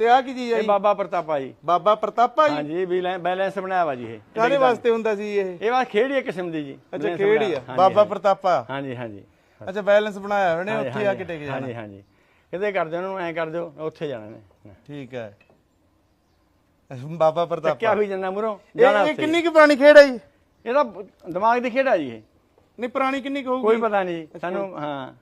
ਤੇ ਆ ਕੀ ਚੀਜ਼ ਹੈ ਇਹ ਜੀ? ਬਾਬਾ ਪ੍ਰਤਾਪਾ ਜੀ। ਬਾਬਾ ਪ੍ਰਤਾਪਾ ਜੀ? ਹਾਂਜੀ ਵੀ ਬੈਲੈਂਸ ਬਣਾਇਆ ਵਾ ਜੀ ਇਹ। ਕਾਹਦੇ ਵਾਸਤੇ ਹੁੰਦਾ ਸੀ ਇਹ? ਇਹ ਵਾ ਖੇੜੀ ਕਿਸਮ ਦੀ ਜੀ। ਅੱਛਾ ਬਣਾਇਆ। ਆ। ਬਾਬਾ। ਪ੍ਰਤਾਪਾ ਹਾਂਜੀ ਹਾਂਜੀ। ਅੱਛਾ ਬੈਲੈਂਸ ਬਣਾਇਆ ਹੋਇਆ ਨੇ ਹਾਂਜੀ, ਉੱਥੇ ਆ ਕੇ ਟਿਕ ਜਾਣਾ। ਹਾਂਜੀ ਹਾਂਜੀ। ਕਿਤੇ ਕਰ ਦਿਓ ਉਹਨੂੰ ਐ ਕਰ ਦਿਓ ਉੱਥੇ ਜਾਣਾ ਨੇ ਠੀਕ ਹੈ। ਬਾਬਾ ਪ੍ਰਤਾਪਾ ਚੱਕਿਆ ਵੀ ਜਾਂਦਾ ਮੁਰੋਂ ਇਹ ਜਾਣਾ ਇਹ ਉੱਥੇ ਕਿੰਨੀ ਕੁ ਪੁਰਾਣੀ ਖੇਡ ਹੈ ਜੀ? ਇਹਦਾ ਦਿਮਾਗ ਦੀ ਖੇਡ ਆ ਜੀ ਇਹ। ਨਹੀਂ ਪੁਰਾਣੀ ਕਿੰਨੀ ਕੁ ਕੋਈ ਪਤਾ ਨਹੀਂ ਸਾਨੂੰ ਹਾਂ।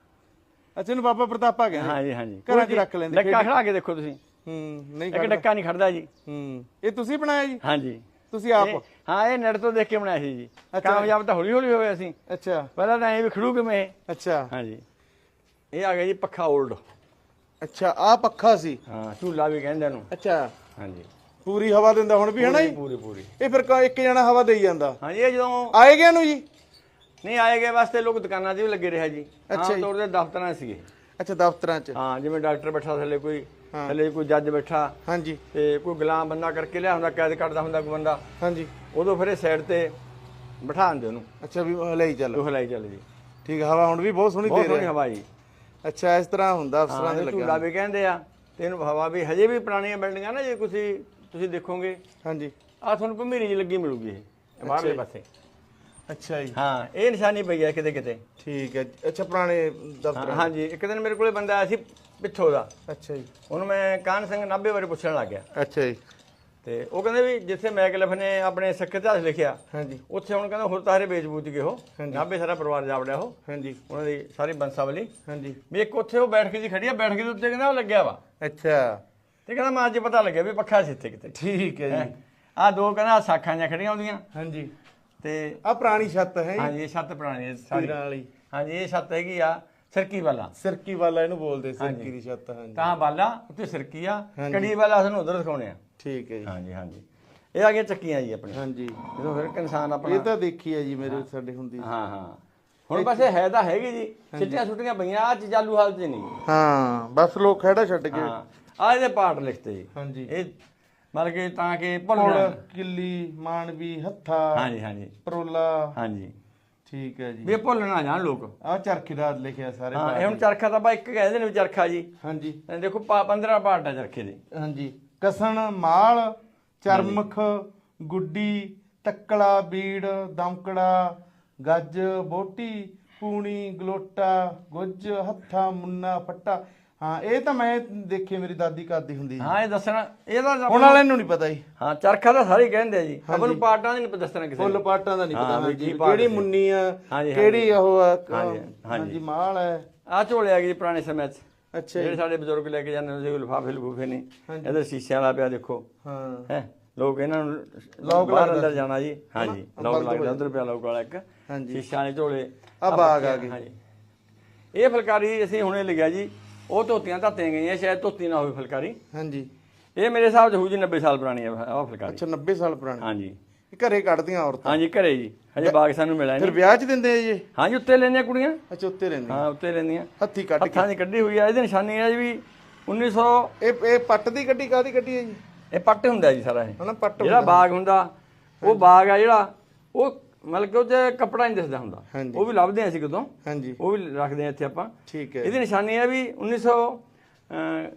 ਅੱਛਾ ਇਹਨੂੰ ਬਾਬਾ ਪ੍ਰਤਾਪਾ ਕਹਿੰਦੇ। ਹਾਂਜੀ ਹਾਂਜੀ। ਘਰਾਂ 'ਚ ਰੱਖ ਲੈਂਦੇ ਡੱਕਾ ਖੜਾ ਕੇ ਦੇਖੋ ਤੁਸੀਂ। ਹੂੰ ਨਹੀਂ ਇੱਕ ਖੜਦਾ। ਡੱਕਾ ਨਹੀਂ ਖੜਦਾ ਜੀ। ਹੂੰ ਇਹ ਤੁਸੀਂ ਬਣਾਇਆ ਜੀ? ਹਾਂਜੀ। ਤੁਸੀਂ ਆਪ? ਇਹ- ਹਾਂ ਇਹ ਨੈਟ ਤੋਂ ਦੇਖ ਕੇ ਬਣਾਇਆ ਸੀ ਜੀ। ਕਾਮਯਾਬ ਤਾਂ ਹੌਲੀ ਹੌਲੀ ਹੋਏ ਅਸੀਂ। ਅੱਛਾ। ਪਹਿਲਾਂ ਤਾਂ ਐ ਵੀ ਖੜੂ ਕਿਵੇਂ? ਇਹ ਅੱਛਾ। ਹਾਂਜੀ। ਇਹ ਆ ਗਿਆ ਜੀ ਪੱਖਾ 올ਡ ਅੱਛਾ ਆ ਪੱਖਾ ਸੀ। ਹਾਂ ਝੂਲਾ ਵੀ ਕਹਿੰਦੇ ਇਹਨੂੰ। ਅੱਛਾ। ਹਾਂਜੀ। ਪੂਰੀ ਹਵਾ ਦਿੰਦਾ ਹੁਣ ਵੀ ਹਨਾ ਜੀ? ਪੂਰੀ ਪੂਰੀ ਇਹ ਫਿਰ ਕ- ਇੱਕ ਜਣਾ ਹਵਾ ਦੇਈ ਜਾਂਦਾ। ਹਾਂਜੀ ਇਹ ਜਦੋਂ ਆਏ ਗਿਆ ਨੂੰ ਜੀ? ਨਹੀਂ ਆਏ ਗਏ ਵਾਸਤੇ ਲੋਕ ਦੁਕਾਨਾਂ 'ਤੇ ਵੀ ਲੱਗੇ ਰਿਹਾ ਜੀ। ਅੱਛਾ ਜੀ। ਤੌਰ ਤੇ ਦਫ਼ਤਰਾਂ 'ਚ ਸੀਗੇ। ਅੱਛਾ ਦਫ਼ਤਰਾਂ 'ਚ। ਹਾਂ ਜਿਵੇਂ ਡਾਕਟਰ ਬੈਠਾ ਥੱਲੇ ਕੋਈ। ਥੱਲੇ ਕੋਈ ਜੱਜ ਬੈਠਾ ਹਾਂਜੀ। ਤੇ ਕੋਈ ਗੁਲਾਮ ਬੰਦਾ ਕਰਕੇ ਲਿਆ ਹੁੰਦਾ ਕੈਦ ਕੱਢਦਾ ਹੁੰਦਾ ਕੋਈ ਬੰਦਾ। ਹਾਂਜੀ। ਉਦੋਂ ਫਿਰ ਇਹ ਸਾਈਡ ਤੇ ਬਿਠਾ ਦਿੰਦੇ ਉਹਨੂੰ। ਅੱਛਾ ਵੀ ਲਈ ਚੱਲ। ਉਹ ਹਲਾਈ ਚੱਲ ਜੀ। ਠੀਕ ਹੈ ਹਵਾ ਹੁਣ ਵੀ ਬਹੁਤ ਸੋਹਣੀ ਬਹੁਤ ਦੇ ਸੋਹਣੀ ਰਿਹਾ ਹਵਾ ਜੀ। ਅੱਛਾ ਇਸ ਤਰ੍ਹਾਂ ਹੁੰਦਾ ਅਫਸਰਾਂ ਦੇ ਝੂਲਾ ਲੱਗਾ ਵੀ ਕਹਿੰਦੇ ਆ ਤੇ ਇਹਨੂੰ ਹਵਾ ਵੀ ਹਜੇ ਵੀ ਪੁਰਾਣੀਆਂ ਬਿਲਡਿੰਗਾਂ ਨਾ ਜੇ ਤੁਸੀਂ ਤੁਸੀਂ ਦੇਖੋਗੇ। ਹਾਂਜੀ। ਆ ਤੁਹਾਨੂੰ ਭਮੀਰੀ ਜੀ ਲੱਗੀ ਮਿਲੂਗੀ ਇਹ ਬਾਹਰਲੇ। ਪਾਸੇ। ਅੱਛਾ ਜੀ। ਹਾਂ ਇਹ ਨਿਸ਼ਾਨੀ ਪਈ ਹੈ ਕਿਤੇ ਕਿਤੇ ਠੀਕ ਹੈ। ਅੱਛਾ ਪੁਰਾਣੇ ਦਫ਼ਤਰ ਹਾਂ- ਹਾਂਜੀ ਇੱਕ ਦਿਨ ਮੇਰੇ ਕੋਲੇ ਬੰਦਾ ਆਇਆ ਸੀ ਪਿੱਛੋਂ ਦਾ। ਅੱਛਾ ਜੀ। ਉਹਨੂੰ ਮੈਂ ਕਾਨ ਸਿੰਘ ਨਾਭੇ ਬਾਰੇ ਪੁੱਛਣ ਲੱਗ ਗਿਆ। ਅੱਛਾ ਜੀ। ਤੇ ਉਹ ਕਹਿੰਦੇ ਵੀ ਜਿੱਥੇ ਮੈਕਲਫ ਨੇ ਆਪਣੇ ਸਿੱਖ ਇਤਿਹਾਸ ਲਿਖਿਆ ਹਾਂਜੀ। ਉੱਥੇ ਹੁਣ ਕਹਿੰਦਾ ਹੋਰ ਤਾਰੇ ਵੇਚ-ਬੂਚ ਗਏ ਉਹ। ਨਾਭੇ ਸਾਰਾ ਪਰਿਵਾਰ ਜਾਵੜਿਆ ਉਹ। ਹਾਂਜੀ। ਉਹਨਾਂ ਦੀ ਸਾਰੀ ਬੰਸਾਵਲੀ। ਹਾਂਜੀ। ਵੀ ਇੱਕ ਉੱਥੇ ਉਹ ਬੈਠ ਕੇ ਜੀ ਖੜੀ ਆ ਬੈਠ ਕੇ ਦੇ ਉੱਤੇ ਕਹਿੰਦਾ ਉਹ ਲੱਗਿਆ ਵਾ। ਅੱਛਾ। ਤੇ ਕਹਿੰਦਾ ਮੈਂ ਅੱਜ ਪਤਾ ਲੱਗਿਆ ਵੀ ਪੱਖਾ ਸੀ ਇੱਥੇ ਕਿਤੇ। ਠੀਕ ਹੈ ਜੀ। ਆ ਦੋ ਕਹਿੰਦਾ ਸਾਖਾਂ ਜਾਂ ਖੜੀਆਂ ਹੁੰਦੀਆਂ। ਹਾਂਜੀ। ਤੇ ਆ ਪੁਰਾਣੀ ਛੱਤ ਹੈ ਹਾਂਜੀ ਇਹ ਛੱਤ ਪੁਰਾਣੀ ਹੈ ਸਾਰੀ। ਹਾਂਜੀ ਇਹ ਛੱਤ ਹੈਗੀ ਆ। ਸਰਕੀ ਵਾਲਾ। ਸਿਰਕੀ ਵਾਲਾ ਇਹਨੂੰ ਬੋਲਦੇ ਸਿਰਕੀ ਦੀ ਛੱਤ ਹਾਂਜੀ। ਤਾਂ ਬਾਲਾ ਉੱਤੇ ਸਰਕੀ ਆ। ਕੜੀ ਵਾਲਾ ਸਾਨੂੰ ਉਧਰ ਦਿਖਾਉਣੇ ਆ। ਠੀਕ ਹੈ ਜੀ। ਹਾਂਜੀ ਹਾਂਜੀ। ਇਹ ਆ ਗਈਆਂ ਚੱਕੀਆਂ ਜੀ ਆਪਣੇ ਹਾਂਜੀ। ਜਦੋਂ ਫਿਰ ਇਨਸਾਨ ਇਹ ਆਪਣਾ ਤਾਂ ਦੇਖੀ ਹੈ ਜੀ ਮੇਰੇ ਸਾਡੇ ਹੁੰਦੀ। ਹਾਂ ਹਾਂ। ਹੁਣ ਬਸ ਇਹ ਹੈ ਤਾਂ ਹੈਗੀ ਜੀ। ਛਿੱਟੀਆਂ ਛੁੱਟੀਆਂ ਪਈਆਂ ਆ ਚਾਲੂ ਹਾਲਤ 'ਚ ਨਹੀਂ। ਹਾਂ ਬਸ ਲੋਕ ਖੜਾ ਛੱਡ ਕੇ। ਆ ਇਹਦੇ ਪਾਰਟ ਲਿਖਤੇ ਜੀ। ਹਾਂਜੀ। ਇਹ ਮਤਲਬ ਕਿ ਤਾਂ ਕਿ ਭੁੱਲਣਾ ਕਿੱਲੀ ਮਾਨਵੀ ਹੱਥਾ ਹਾਂਜੀ ਹਾਂਜੀ। ਪਰੋਲਾ। ਹਾਂਜੀ। ਠੀਕ ਹੈ ਜੀ। ਵੀ ਇਹ ਭੁੱਲ ਨਾ ਜਾਣ ਲੋਕ। ਆ ਚਰਖੀ ਦਾ ਲਿਖਿਆ ਸਾਰੇ ਹਾਂ ਇਹ ਹੁਣ ਚਰਖਾ ਤਾਂ ਬਾ ਇੱਕ ਕਹਿੰਦੇ ਨੇ ਵੀ ਚਰਖਾ ਜੀ। ਹਾਂਜੀ। ਦੇਖੋ ਪਾ- 15 ਪਾਰਟ ਆ ਚਰਖੇ ਦੇ। ਹਾਂਜੀ। ਕਸਣ ਮਾਲ ਚਰਮਖ ਗੁੱਡੀ ਤੱਕੜਾ ਬੀੜ ਦਮਕੜਾ ਗੱਜ ਬੋਟੀ ਪੂਣੀ ਗਲੋਟਾ ਗੁੱਜ ਹੱਥਾ ਮੁੰਨਾ ਫੱਟਾ। ਹਾਂ ਇਹ ਤਾਂ ਮੈਂ ਦੇਖੀ ਮੇਰੀ ਦਾਦੀ ਕਰਦੀ ਹੁੰਦੀ ਸੀ। ਹਾਂ ਇਹ ਦੱਸਣਾ ਇਹਦਾ ਤਾਂ- ਹੁਣ ਵਾਲਿਆਂ ਨੂੰ ਨਹੀਂ ਪਤਾ ਜੀ। ਹਾਂ ਚਰਖਾ ਤਾਂ ਸਾਰੇ ਹੀ ਕਹਿੰਦੇ ਆ ਜੀ। ਆਪਾਂ ਨੂੰ ਪਾਰਟਾਂ ਦੀ ਨਹੀਂ ਦੱਸਣਾ ਕਿਸੇ ਫੁੱਲ ਨੂੰ ਪਾਟਾਂ ਦਾ ਨਹੀਂ ਹਾਂ, ਪਤਾ ਵੀ ਹਾਂਜੀ। ਕੀ ਪਾਟ ਕਿਹੜੀ ਸੀ। ਮੁੰਨੀ ਆ ਹਾਂਜੀ, ਕਿਹੜੀ ਉਹ ਆ ਹਾਂਜੀ, ਹਾਂਜੀ। ਹਾਂਜੀ ਮਾਲ ਹੈ ਆ ਝੋਲੇ ਆ ਗਏ ਜੀ ਪੁਰਾਣੇ ਸਮੇਂ 'ਚ। ਅੱਛਾ ਜਿਹੜੇ ਸਾਡੇ ਬਜ਼ੁਰਗ ਲੈ ਕੇ ਜਾਂਦੇ ਹੁੰਦੇ ਸੀ ਲਿਫਾਫੇ ਲਫੂਫੇ ਨਹੀਂ ਹਾਂਜੀ। ਇਹਦੇ ਸ਼ੀਸ਼ਿਆਂ ਵਾਲਾ ਪਿਆ ਦੇਖੋ। ਹਾਂ। ਹੈ ਲੋਕ ਇਹਨਾਂ ਨੂੰ ਲੋਕ ਬਾਹਰ ਅੰਦਰ ਜਾਣਾ ਜੀ। ਹਾਂਜੀ? ਲੋਕ ਲੱਗਦਾ। ਉਧਰ ਪਿਆ ਲੋਕ ਵਾਲਾ ਇੱਕ। ਹਾਂਜੀ। ਸ਼ੀਸ਼ਿਆਂ ਵਾਲੇ ਝੋਲੇ। ਆ ਬਾਗ ਆ ਗਏ। ਹਾਂਜੀ। ਇਹ ਫੁਲਕਾਰੀ ਅਸੀਂ ਹੁਣੇ ਲਿਖਿਆ ਜੀ। ਉਹ ਧੋਤੀਆਂ ਧਾਤੀਆਂ ਗਈਆਂ ਸ਼ਾਇਦ ਧੋਤੀ ਨਾ ਹੋਵੇ ਫੁਲਕਾਰੀ। ਹਾਂਜੀ। ਇਹ ਮੇਰੇ ਹਿਸਾਬ 'ਚ ਹੋਊ ਜੀ 90 ਸਾਲ ਪੁਰਾਣੀ ਹੈ ਆਹ ਫੁਲਕਾਰੀ। ਅੱਛਾ 90 ਸਾਲ ਪੁਰਾਣੀ। ਹਾਂਜੀ। ਇਹ ਘਰੇ ਕੱਢਦੀਆਂ ਔਰਤਾਂ। ਹਾਂਜੀ ਘਰੇ ਜੀ। ਹਜੇ ਬਾਗ ਸਾਨੂੰ ਮਿਲਿਆ ਫਿਰ ਨਹੀਂ। ਵਿਆਹ 'ਚ ਦਿੰਦੇ ਆ ਜੀ? ਹਾਂਜੀ ਉੱਤੇ ਲੈਂਦੀਆਂ ਕੁੜੀਆਂ। ਅੱਛਾ ਉੱਤੇ ਰਹਿੰਦੇ ਹਾਂ ਉੱਤੇ ਲੈਂਦੀਆਂ। ਹੱਥੀ ਕੱਢ ਕੇ। ਹੱਥਾਂ ਦੀ ਕੱਢੀ ਹੋਈ ਆ ਇਹਦੀ ਨਿਸ਼ਾਨੀ ਹੈ ਜੀ ਵੀ 1900 ਇਹ ਇਹ ਪੱਟ ਦੀ ਕੱਢੀ ਕਾਦੀ ਕੱਢੀ ਹੈ ਜੀ? ਇਹ ਪੱਟ ਹੁੰਦਾ ਜੀ ਸਾਰਾ ਇਹ। ਹਨਾ ਪੱਟ ਜਿਹੜਾ ਬਾਗ ਹੁੰਦਾ ਉਹ ਬਾਗ ਆ ਜਿਹੜਾ ਉਹ ਮਤਲਬ ਕਿ ਉਹ 'ਚ ਕੱਪੜਾ ਨਹੀਂ ਦਿਸਦਾ ਹੁੰਦਾ। ਹਾਂਜੀ। ਉਹ ਵੀ ਲੱਭਦੇ ਆ ਅਸੀਂ ਕਦੋਂ ਹਾਂਜੀ। ਉਹ ਵੀ ਰੱਖਦੇ ਆ ਇੱਥੇ ਆਪਾਂ। ਠੀਕ ਹੈ। ਇਹਦੀ ਨਿਸ਼ਾਨੀ ਹੈ ਵੀ 1900 ਅਹ,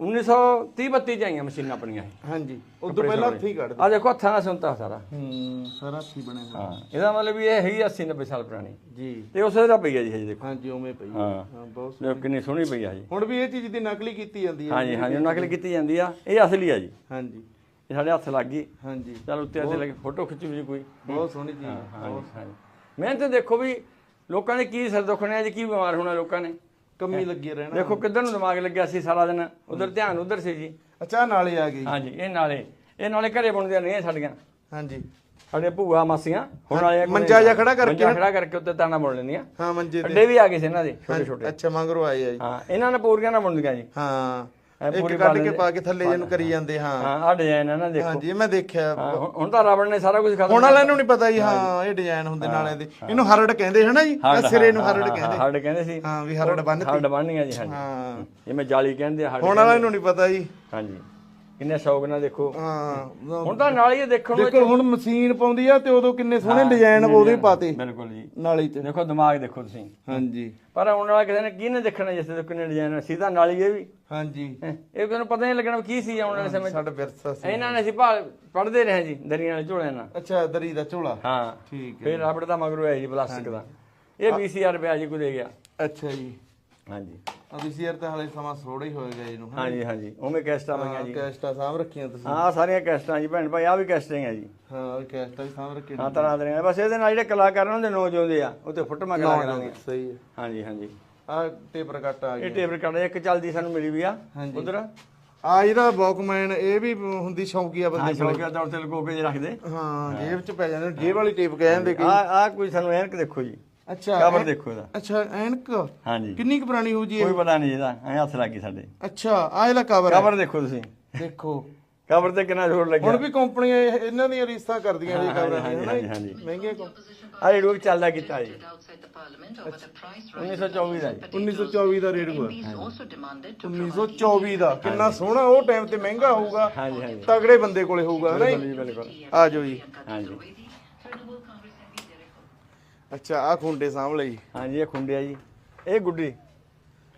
1930 32 ਚ ਆਈਆਂ ਮਸ਼ੀਨਾਂ ਆਪਣੀਆਂ ਇਹ। ਹਾਂਜੀ। ਉਦੋਂ ਪਹਿਲਾਂ ਹੱਥੀ ਕੱਢਦੇ। ਆ ਦੇਖੋ ਹੱਥਾਂ ਨਾਲ ਸੁਣਤਾ ਸਾਰਾ। ਹੂੰ ਸਾਰਾ ਹੱਥੀ ਬਣਿਆ ਹੋਇਆ। ਹਾਂ ਇਹਦਾ ਮਤਲਬ ਵੀ ਇਹ ਹੈਗੀ 80 90 ਸਾਲ ਪੁਰਾਣੀ। ਜੀ। ਤੇ ਉਸੇ ਦਾ ਪਈ ਹੈ ਜੀ ਹਜੇ ਦੇਖੋ। ਹਾਂਜੀ ਉਵੇਂ ਪਈ ਹੈ। ਹਾਂ। ਹਾਂ ਬਹੁਤ ਦੇਖੋ ਕਿੰਨੀ ਸੋਹਣੀ ਪਈ ਆ ਜੀ ਹੁਣ ਵੀ ਇਹ ਚੀਜ਼ ਦੀ ਨਕਲੀ ਕੀਤੀ ਜਾਂਦੀ ਹੈ। ਹਾਂਜੀ ਹਾਂਜੀ ਨਕਲ ਕੀਤੀ ਜਾਂਦੀ ਆ। ਇਹ ਅਸਲੀ ਆ ਜੀ। ਹਾਂਜੀ। ਇਹ ਸਾਡੇ ਹੱਥ ਲੱਗ ਗਈ। ਹਾਂਜੀ। ਚਲ ਉੱਤੇ ਅੱਗੇ ਲੱਗੇ ਫੋਟੋ ਖਿੱਚੂ ਜੀ ਕੋਈ। ਬਹੁਤ ਸੋਹਣੀ ਚੀਜ਼। ਹਾਂਜੀ ਹਾਂਜੀ ਮਿਹਨਤ ਦੇਖੋ ਵੀ ਲੋਕਾਂ ਨੇ ਕੀ ਸਿਰ ਦੁਖਣੇ ਅੱਜ ਕੀ ਬਿਮਾਰ ਹੋਣਾ ਲੋਕਾਂ ਨੇ। ਕਮੀ ਲੱਗੀ ਰਹਿਣਾ। ਦੇਖੋ ਕਿੱਧਰ ਨੂੰ ਦਿਮਾਗ ਲੱਗਿਆ ਸੀ ਸਾਰਾ ਦਿਨ। ਉਧਰ ਧਿਆਨ ਉਧਰ ਸੀ ਜੀ। ਅੱਛਾ ਨਾਲੇ ਆ ਗਈ। ਹਾਂਜੀ ਇਹ ਨਾਲੇ। ਇਹ ਨਾਲੇ ਘਰੇ ਬਣਦੀਆਂ ਇਹ ਸਾਡੀਆਂ। ਹਾਂਜੀ। ਸਾਡੇ ਭੂਆ ਮਾਸੀਆਂ ਹੁਣ ਵਾਲੇ ਮੰਜਾ ਜਿਹਾ ਖੜਾ ਕਰਕੇ ਮੰਜਾ ਖੜਾ ਕਰਕੇ ਉੱਤੇ ਤਾਣਾ ਬੁਣ ਲੈਂਦੀਆਂ। ਹਾਂ ਮੰਜੇ ਤੇ। ਅੱਡੇ ਵੀ ਆ ਗਏ ਸੀ ਇਹਨਾਂ ਦੇ ਛੋਟੇ ਛੋਟੇ। ਅੱਛਾ ਮੰਗਰੋ ਆਏ ਆ ਜੀ। ਹਾਂ ਇਹਨਾਂ ਨੇ ਪੂਰੀਆਂ ਨਾ ਬੁਣਦੀਆਂ ਜੀ। ਹਾਂ। ਇੱਕ ਪੂਰੀ ਕੱਢ ਕੇ। ਪਾ ਕੇ ਥੱਲੇ ਜਿਹਨੂੰ ਕਰੀ ਜਾਂਦੇ ਹਾਂ। ਹਾਂ ਆ ਡਿਜ਼ਾਈਨ ਹੈ ਨਾ ਦੇਖੋ। ਹਾਂਜੀ ਇਹ ਮੈਂ ਦੇਖਿਆ। ਹਾਂ, ਹੁਣ ਹੁਣ ਤਾਂ ਰਾਵਣ ਨੇ ਸਾਰਾ ਕੁਝ ਖਤਮ ਹੁਣ ਵਾਲਿਆਂ ਨੂੰ ਨਹੀਂ ਪਤਾ ਜੀ ਹਾਂ ਇਹ ਡਿਜ਼ਾਈਨ ਹੁੰਦੇ ਨਾਲੇ ਦੇ। ਇਹਨੂੰ ਹਰੜ ਕਹਿੰਦੇ ਹਨਾ ਜੀ? ਇਹ ਸਿਰੇ ਨੂੰ ਹਰੜ ਕਹਿੰਦੇ। ਹਰੜ ਕਹਿੰਦੇ ਸੀ। ਹਾਂ ਵੀ ਹਰੜ ਬੰਨਤੀ ਹਰੜ ਬੰਨ੍ਹਨੀਆਂ ਜੀ ਹਾਂਜੀ। ਹਾਂ। ਜਿਵੇਂ ਜਾਲੀ ਕਹਿੰਦੇ ਆ ਹਰੜ ਹੁਣ ਵਾਲਿਆਂ ਨੂੰ ਨਹੀਂ ਪਤਾ ਜੀ। ਹਾਂਜੀ। ਕਿੰਨੇ ਸ਼ੌਕ ਨਾਲ ਦੇਖੋ। ਹਾਂ। ਹੁਣ ਤਾਂ ਨਾਲ ਹੀ ਦੇਖਣ ਨੂੰ ਦੇਖੋ ਹੁਣ ਮਸ਼ੀਨ ਪਾਉਂਦੀ ਆ ਤੇ ਉਦੋਂ ਕਿੰਨੇ ਸੋਹਣੇ ਡਿਜ਼ਾਈਨ ਉਹਦੇ ਪਾਤੇ। ਬਿਲਕੁਲ ਜੀ। ਨਾਲੀ ਤੇ। ਦੇਖੋ ਦਿਮਾਗ ਦੇਖੋ ਤੁਸੀਂ। ਹਾਂਜੀ। ਪਰ ਹੁਣ ਵਾਲਾ ਕਿਸੇ ਨੇ ਕੀ ਨੇ ਦੇਖਣਾ ਜਿਸ ਤੇ ਕਿੰਨੇ ਡਿਜ਼ਾਈਨ ਸੀ ਤਾਂ ਨਾਲ ਹੀ ਇਹ ਵੀ। ਹਾਂਜੀ। ਇਹ ਤੁਹਾਨੂੰ ਪਤਾ ਨਹੀਂ ਲੱਗਣਾ ਕੀ ਸੀ ਆਉਣ ਵਾਲੇ ਸਮੇਂ ਸਾਡਾ ਵਿਰਸਾ ਸੀ। ਇਹਨਾਂ ਨੇ ਅਸੀਂ ਭਾਲ ਪੜਦੇ ਰਹੇ ਜੀ ਦਰੀਆਂ ਵਾਲੇ ਝੋਲਿਆਂ ਨਾਲ। ਅੱਛਾ ਦਰੀ ਦਾ ਝੋਲਾ। ਹਾਂ। ਠੀਕ ਹੈ ਫਿਰ ਰਬੜ ਦਾ ਮਗਰੋਂ ਹੈ ਜੀ ਪਲਾਸਟਿਕ ਦਾ। ਇਹ 20000 ਰੁਪਏ ਜੀ ਕੋ ਦੇ ਗਿਆ। ਅੱਛਾ ਜੀ। ਹਾਂਜੀ। ਅਭੀ ਯਾਰ ਤਾਂ ਹਲੇ ਸਮਾਂ ਥੋੜਾ ਹੀ ਹੋਏਗਾ ਇਹਨੂੰ ਹਾਂਜੀ ਹਾਂਜੀ। ਉਵੇਂ ਕੈਸਟਾਂ ਪਈਆਂ ਜੀ। ਕੈਸਟਾ ਸਾਂਭ ਰੱਖੀਆਂ ਤੁਸੀਂ। ਹਾਂ ਸਾਰੀਆਂ ਕੈਸਟਾਂ ਜੀ ਭੈਣ ਭਾਈ ਆ ਵੀ ਕੈਸਟਾਂ ਹੀ ਆ ਜੀ। ਹਾਂ ਉਹ ਕੈਸਟਾ ਵੀ ਸਾਂਭ ਰੱਖੀਆਂ ਹਾਂ ਤਰ੍ਹਾਂ ਦੇ ਬਸ ਇਹਦੇ ਨਾਲ ਜਿਹੜੇ ਕਲਾਕਾਰ ਉਹਨਾਂ ਦੇ ਨੋ ਜਿਉਂਦੇ ਆ ਉਹ ਤੇ ਫੁੱਟਮਾ ਕਲਾ ਕਰਾਂਗੇ ਸਹੀ ਹੈ। ਹਾਂਜੀ ਹਾਂਜੀ। ਆ ਟੇਪਰ ਕੱਟ ਆ ਗਿਆ। ਇਹ ਟੇਬਲ ਕੱਢ ਇੱਕ ਚੱਲਦੀ ਸਾਨੂੰ ਮਿਲੀ ਵੀ ਆ। ਉਧਰ। ਆ ਇਹਦਾ ਵਾਕਮੈਨ ਇਹ ਵੀ ਹੁੰਦੀ ਸ਼ੌਕੀਆ ਬੰਦੇ ਸ਼ੌਕਿਆ ਤੌਰ ਤੇ ਲੁਕੋ ਕੇ ਜੇ ਰੱਖਦੇ। ਹਾਂ ਜੇਬ ਚ ਪੈ ਜਾਂਦੇ ਨੇ, ਜੇਬ ਵਾਲੀ ਟੇਪ ਕਹਿੰਦੇ ਕਿ ਆ ਆ ਕੋਈ ਸਾਨੂੰ ਐਨਕ ਦੇਖੋ ਜੀ। ਅੱਛਾ ਕਵਰ ਦੇਖੋ ਇਹਦਾ। ਅੱਛਾ ਐਨਕ? ਹਾਂਜੀ। ਕਿੰਨੀ ਕੁ ਪੁਰਾਣੀ ਹੋ ਜੀ ਇਹ? ਕੋਈ ਪਤਾ ਨਹੀਂ ਇਹਦਾ ਐ ਹੱਥ ਲੱਗੀ ਸਾਡੇ। ਅੱਛਾ ਆ ਇਹਦਾ ਕਵਰ ਹੈ। ਕਵਰ ਦੇਖੋ ਤੁਸੀਂ। ਦੇਖੋ। ਕਵਰ ਤੇ ਕਿੰਨਾ ਜ਼ੋਰ ਲੱਗਿਆ। ਹੁਣ ਵੀ ਕੰਪਨੀਆਂ ਇਹ- ਇਹਨਾਂ ਦੀਆਂ ਰੀਸਾਂ ਕਰਦੀਆਂ ਜੀ ਕਵਰਾਂ ਦੀਆਂ ਹਾਂਜੀ ਹਾਂਜੀ। ਮਹਿੰਗੇ ਕੋ- ਆ ਰੇਡੀਓ ਚੱਲਦਾ ਕੀਤਾ ਜੀ। outside the parliament over the price rise. 1924 ਦਾ ਜੀ 1924 ਦਾ demanded to 1924 ਦਾ ਕਿੰਨਾ ਸੋਹਣਾ ਉਹ ਟਾਈਮ ਤੇ ਮਹਿੰਗਾ ਹੋਊਗਾ। ਹਾਂਜੀ ਹਾਂਜੀ। ਤਗੜੇ ਬੰਦੇ ਕੋਲੇ ਹੋਊਗਾ ਹਨਾ ਜੀ? ਜੀ ਬਿਲਕੁਲ ਆ ਜਾਓ ਜੀ। ਹਾਂਜੀ। ਅੱਛਾ ਆ ਖੁੰਡੇ ਸਾਂਭ ਲਈ ਹਾਂਜੀ ਇਹ ਖੁੰਡਿਆ ਜੀ। ਇਹ ਗੁੱਡੀ।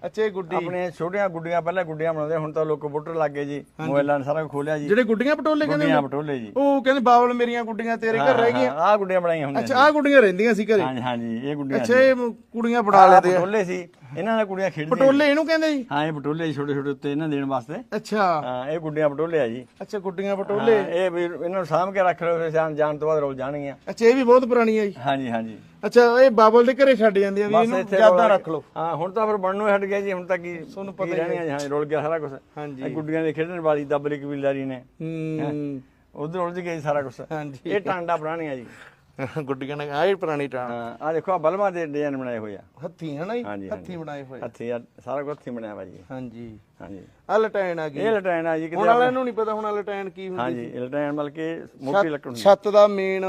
ਅੱਛਾ ਇਹ ਗੁੱਡੀ। ਆਪਣੇ ਛੋਟੀਆਂ ਗੁੱਡੀਆਂ ਪਹਿਲਾਂ ਗੁੱਡੀਆਂ ਬਣਾਉਂਦੇ ਹੁਣ ਤਾਂ ਲੋਕ ਕੰਪਿਊਟਰ ਲੱਗ ਗਏ ਜੀ। ਮੋਬਾਈਲਾਂ ਨੇ ਸਾਰਾ ਕੁਝ ਖੋਲਿਆ ਜੀ। ਜਿਹੜੇ ਗੁੱਡੀਆਂ ਪਟੋਲੇ ਕਹਿੰਦੇ ਗੁੱਡੀਆਂ ਪਟੋਲੇ ਜੀ। ਉਹ ਕਹਿੰਦੇ ਬਾਬਲ ਮੇਰੀਆਂ ਗੁੱਡੀਆਂ ਤੇਰੇ ਘਰ ਰਹਿ ਗਈਆਂ। ਆ ਗੁੱਡੀਆਂ ਬਣਾਈਆਂ ਹੁੰਦੀਆਂ ਅੱਛਾ ਆ ਗੁੱਡੀਆਂ ਰਹਿੰਦੀਆਂ ਸੀ ਘਰੇ? ਹਾਂਜੀ ਹਾਂਜੀ ਇਹ ਗੁੱਡੀਆਂ ਅੱਛਾ ਇਹ ਕੁੜੀਆਂ ਬਣਾ ਆਹ ਲੈਂਦੇ ਆ। ਪਟੋਲੇ ਸੀ। ਇਹਨਾਂ ਨਾਲ ਕੁੜੀਆਂ ਖੇਡਦੀਆਂ ਪਟੋਲੇ ਇਹਨੂੰ ਕਹਿੰਦੇ ਜੀ? ਹਾਂ ਇਹ ਪਟੋਲੇ ਛੋਟੇ ਛੋਟੇ ਉੱਤੇ ਇਹਨਾਂ ਦੇਣ ਵਾਸਤੇ। ਅੱਛਾ। ਹਾਂ ਇਹ ਗੁੱਡੀਆਂ ਪਟੋਲੇ ਆ ਜੀ। ਅੱਛਾ ਗੁੱਡੀਆਂ ਪਟੋਲੇ। ਇਹ ਵੀ ਇਹਨਾਂ ਨੂੰ ਸਾਂਭ ਕੇ ਰੱਖ ਲਓ ਫਿਰ ਜਾਣ ਜਾਣ ਤੋਂ ਬਾਅਦ ਰੋਲ ਜਾਣਗੀਆਂ। ਅੱਛਾ ਇਹ ਵੀ ਬਹੁਤ ਪੁਰਾਣੀ ਹੈ ਜੀ। ਹਾਂਜੀ ਹਾਂਜੀ। ਅੱਛਾ ਇਹ ਬਾਬਲ ਦੇ ਘਰੇ ਛੱਡ ਜਾਂਦੀਆਂ ਵੀ ਬਸ ਇਹਨੂੰ ਇੱਥੇ ਰੌਲਾ- ਰੱਖ ਲਓ। ਹਾਂ ਹੁਣ ਤਾਂ ਫਿਰ ਬਣਨੋਂ ਹੀ ਹਟ ਗਿਆ ਜੀ ਹੁਣ ਤਾਂ ਕੀ ਤੁਹਾਨੂੰ ਪਤਾ ਹੀ ਰਹਿਣੀਆਂ ਹਾਂ। ਰੋਲ ਗਿਆ ਸਾਰਾ ਕੁਝ ਹਾਂਜੀ। ਗੁੱਡੀਆਂ ਦੇ ਖੇਡਣ ਵਾਲੀ ਦੱਬਲੀ ਕਬੀਲਦਾਰੀ ਨੇ। ਹੂੰ। ਉਧਰ ਉਲਝ ਗਿਆ ਜੀ ਸਾਰਾ ਕੁਝ ਹਾਂਜੀ। ਇਹ ਟਾਂਡਾ ਬਣਾਣੀਆਂ ਜੀ। ਗੁੱਡੀਆਂ ਨੇ ਆਹ ਹੀ ਪੁਰਾਣੀ ਟਾਂ ਹਾਂ ਆ ਦੇਖੋ ਆ ਬਲਮਾ ਦੇ ਡਿਜ਼ਾਈਨ ਬਣਾਏ ਹੋਏ ਆ। ਹੱਥੀ ਹੈ ਨਾ ਜੀ ਹਾਂਜੀ, ਹੱਥੀ ਬਣਾਏ ਹੋਏ ਹੱਥੀ ਆ ਸਾਰਾ ਕੁਝ ਹੱਥੀ ਬਣਾਇਆ ਵਾ ਜੀ। ਹਾਂਜੀ। ਹਾਂਜੀ। ਆ ਲਟੈਣ ਆ ਗਈ। ਇਹ ਲਟਾਇਣ ਆ ਜੀ ਹੁਣ ਕਿਤੇ ਵਾਲਿਆਂ ਨੂੰ ਨਹੀਂ ਪਤਾ ਹੁਣ ਲਟੈਣ ਕੀ ਹੁੰਦੀ ਹਾਂਜੀ ਇਹ ਲਟਾਇਣ ਮਤਲਬ ਕਿ ਮੋਟੀ ਲੱਕੜ ਹੁੰਦੀ ਛੱਤ ਦਾ ਮੇਨ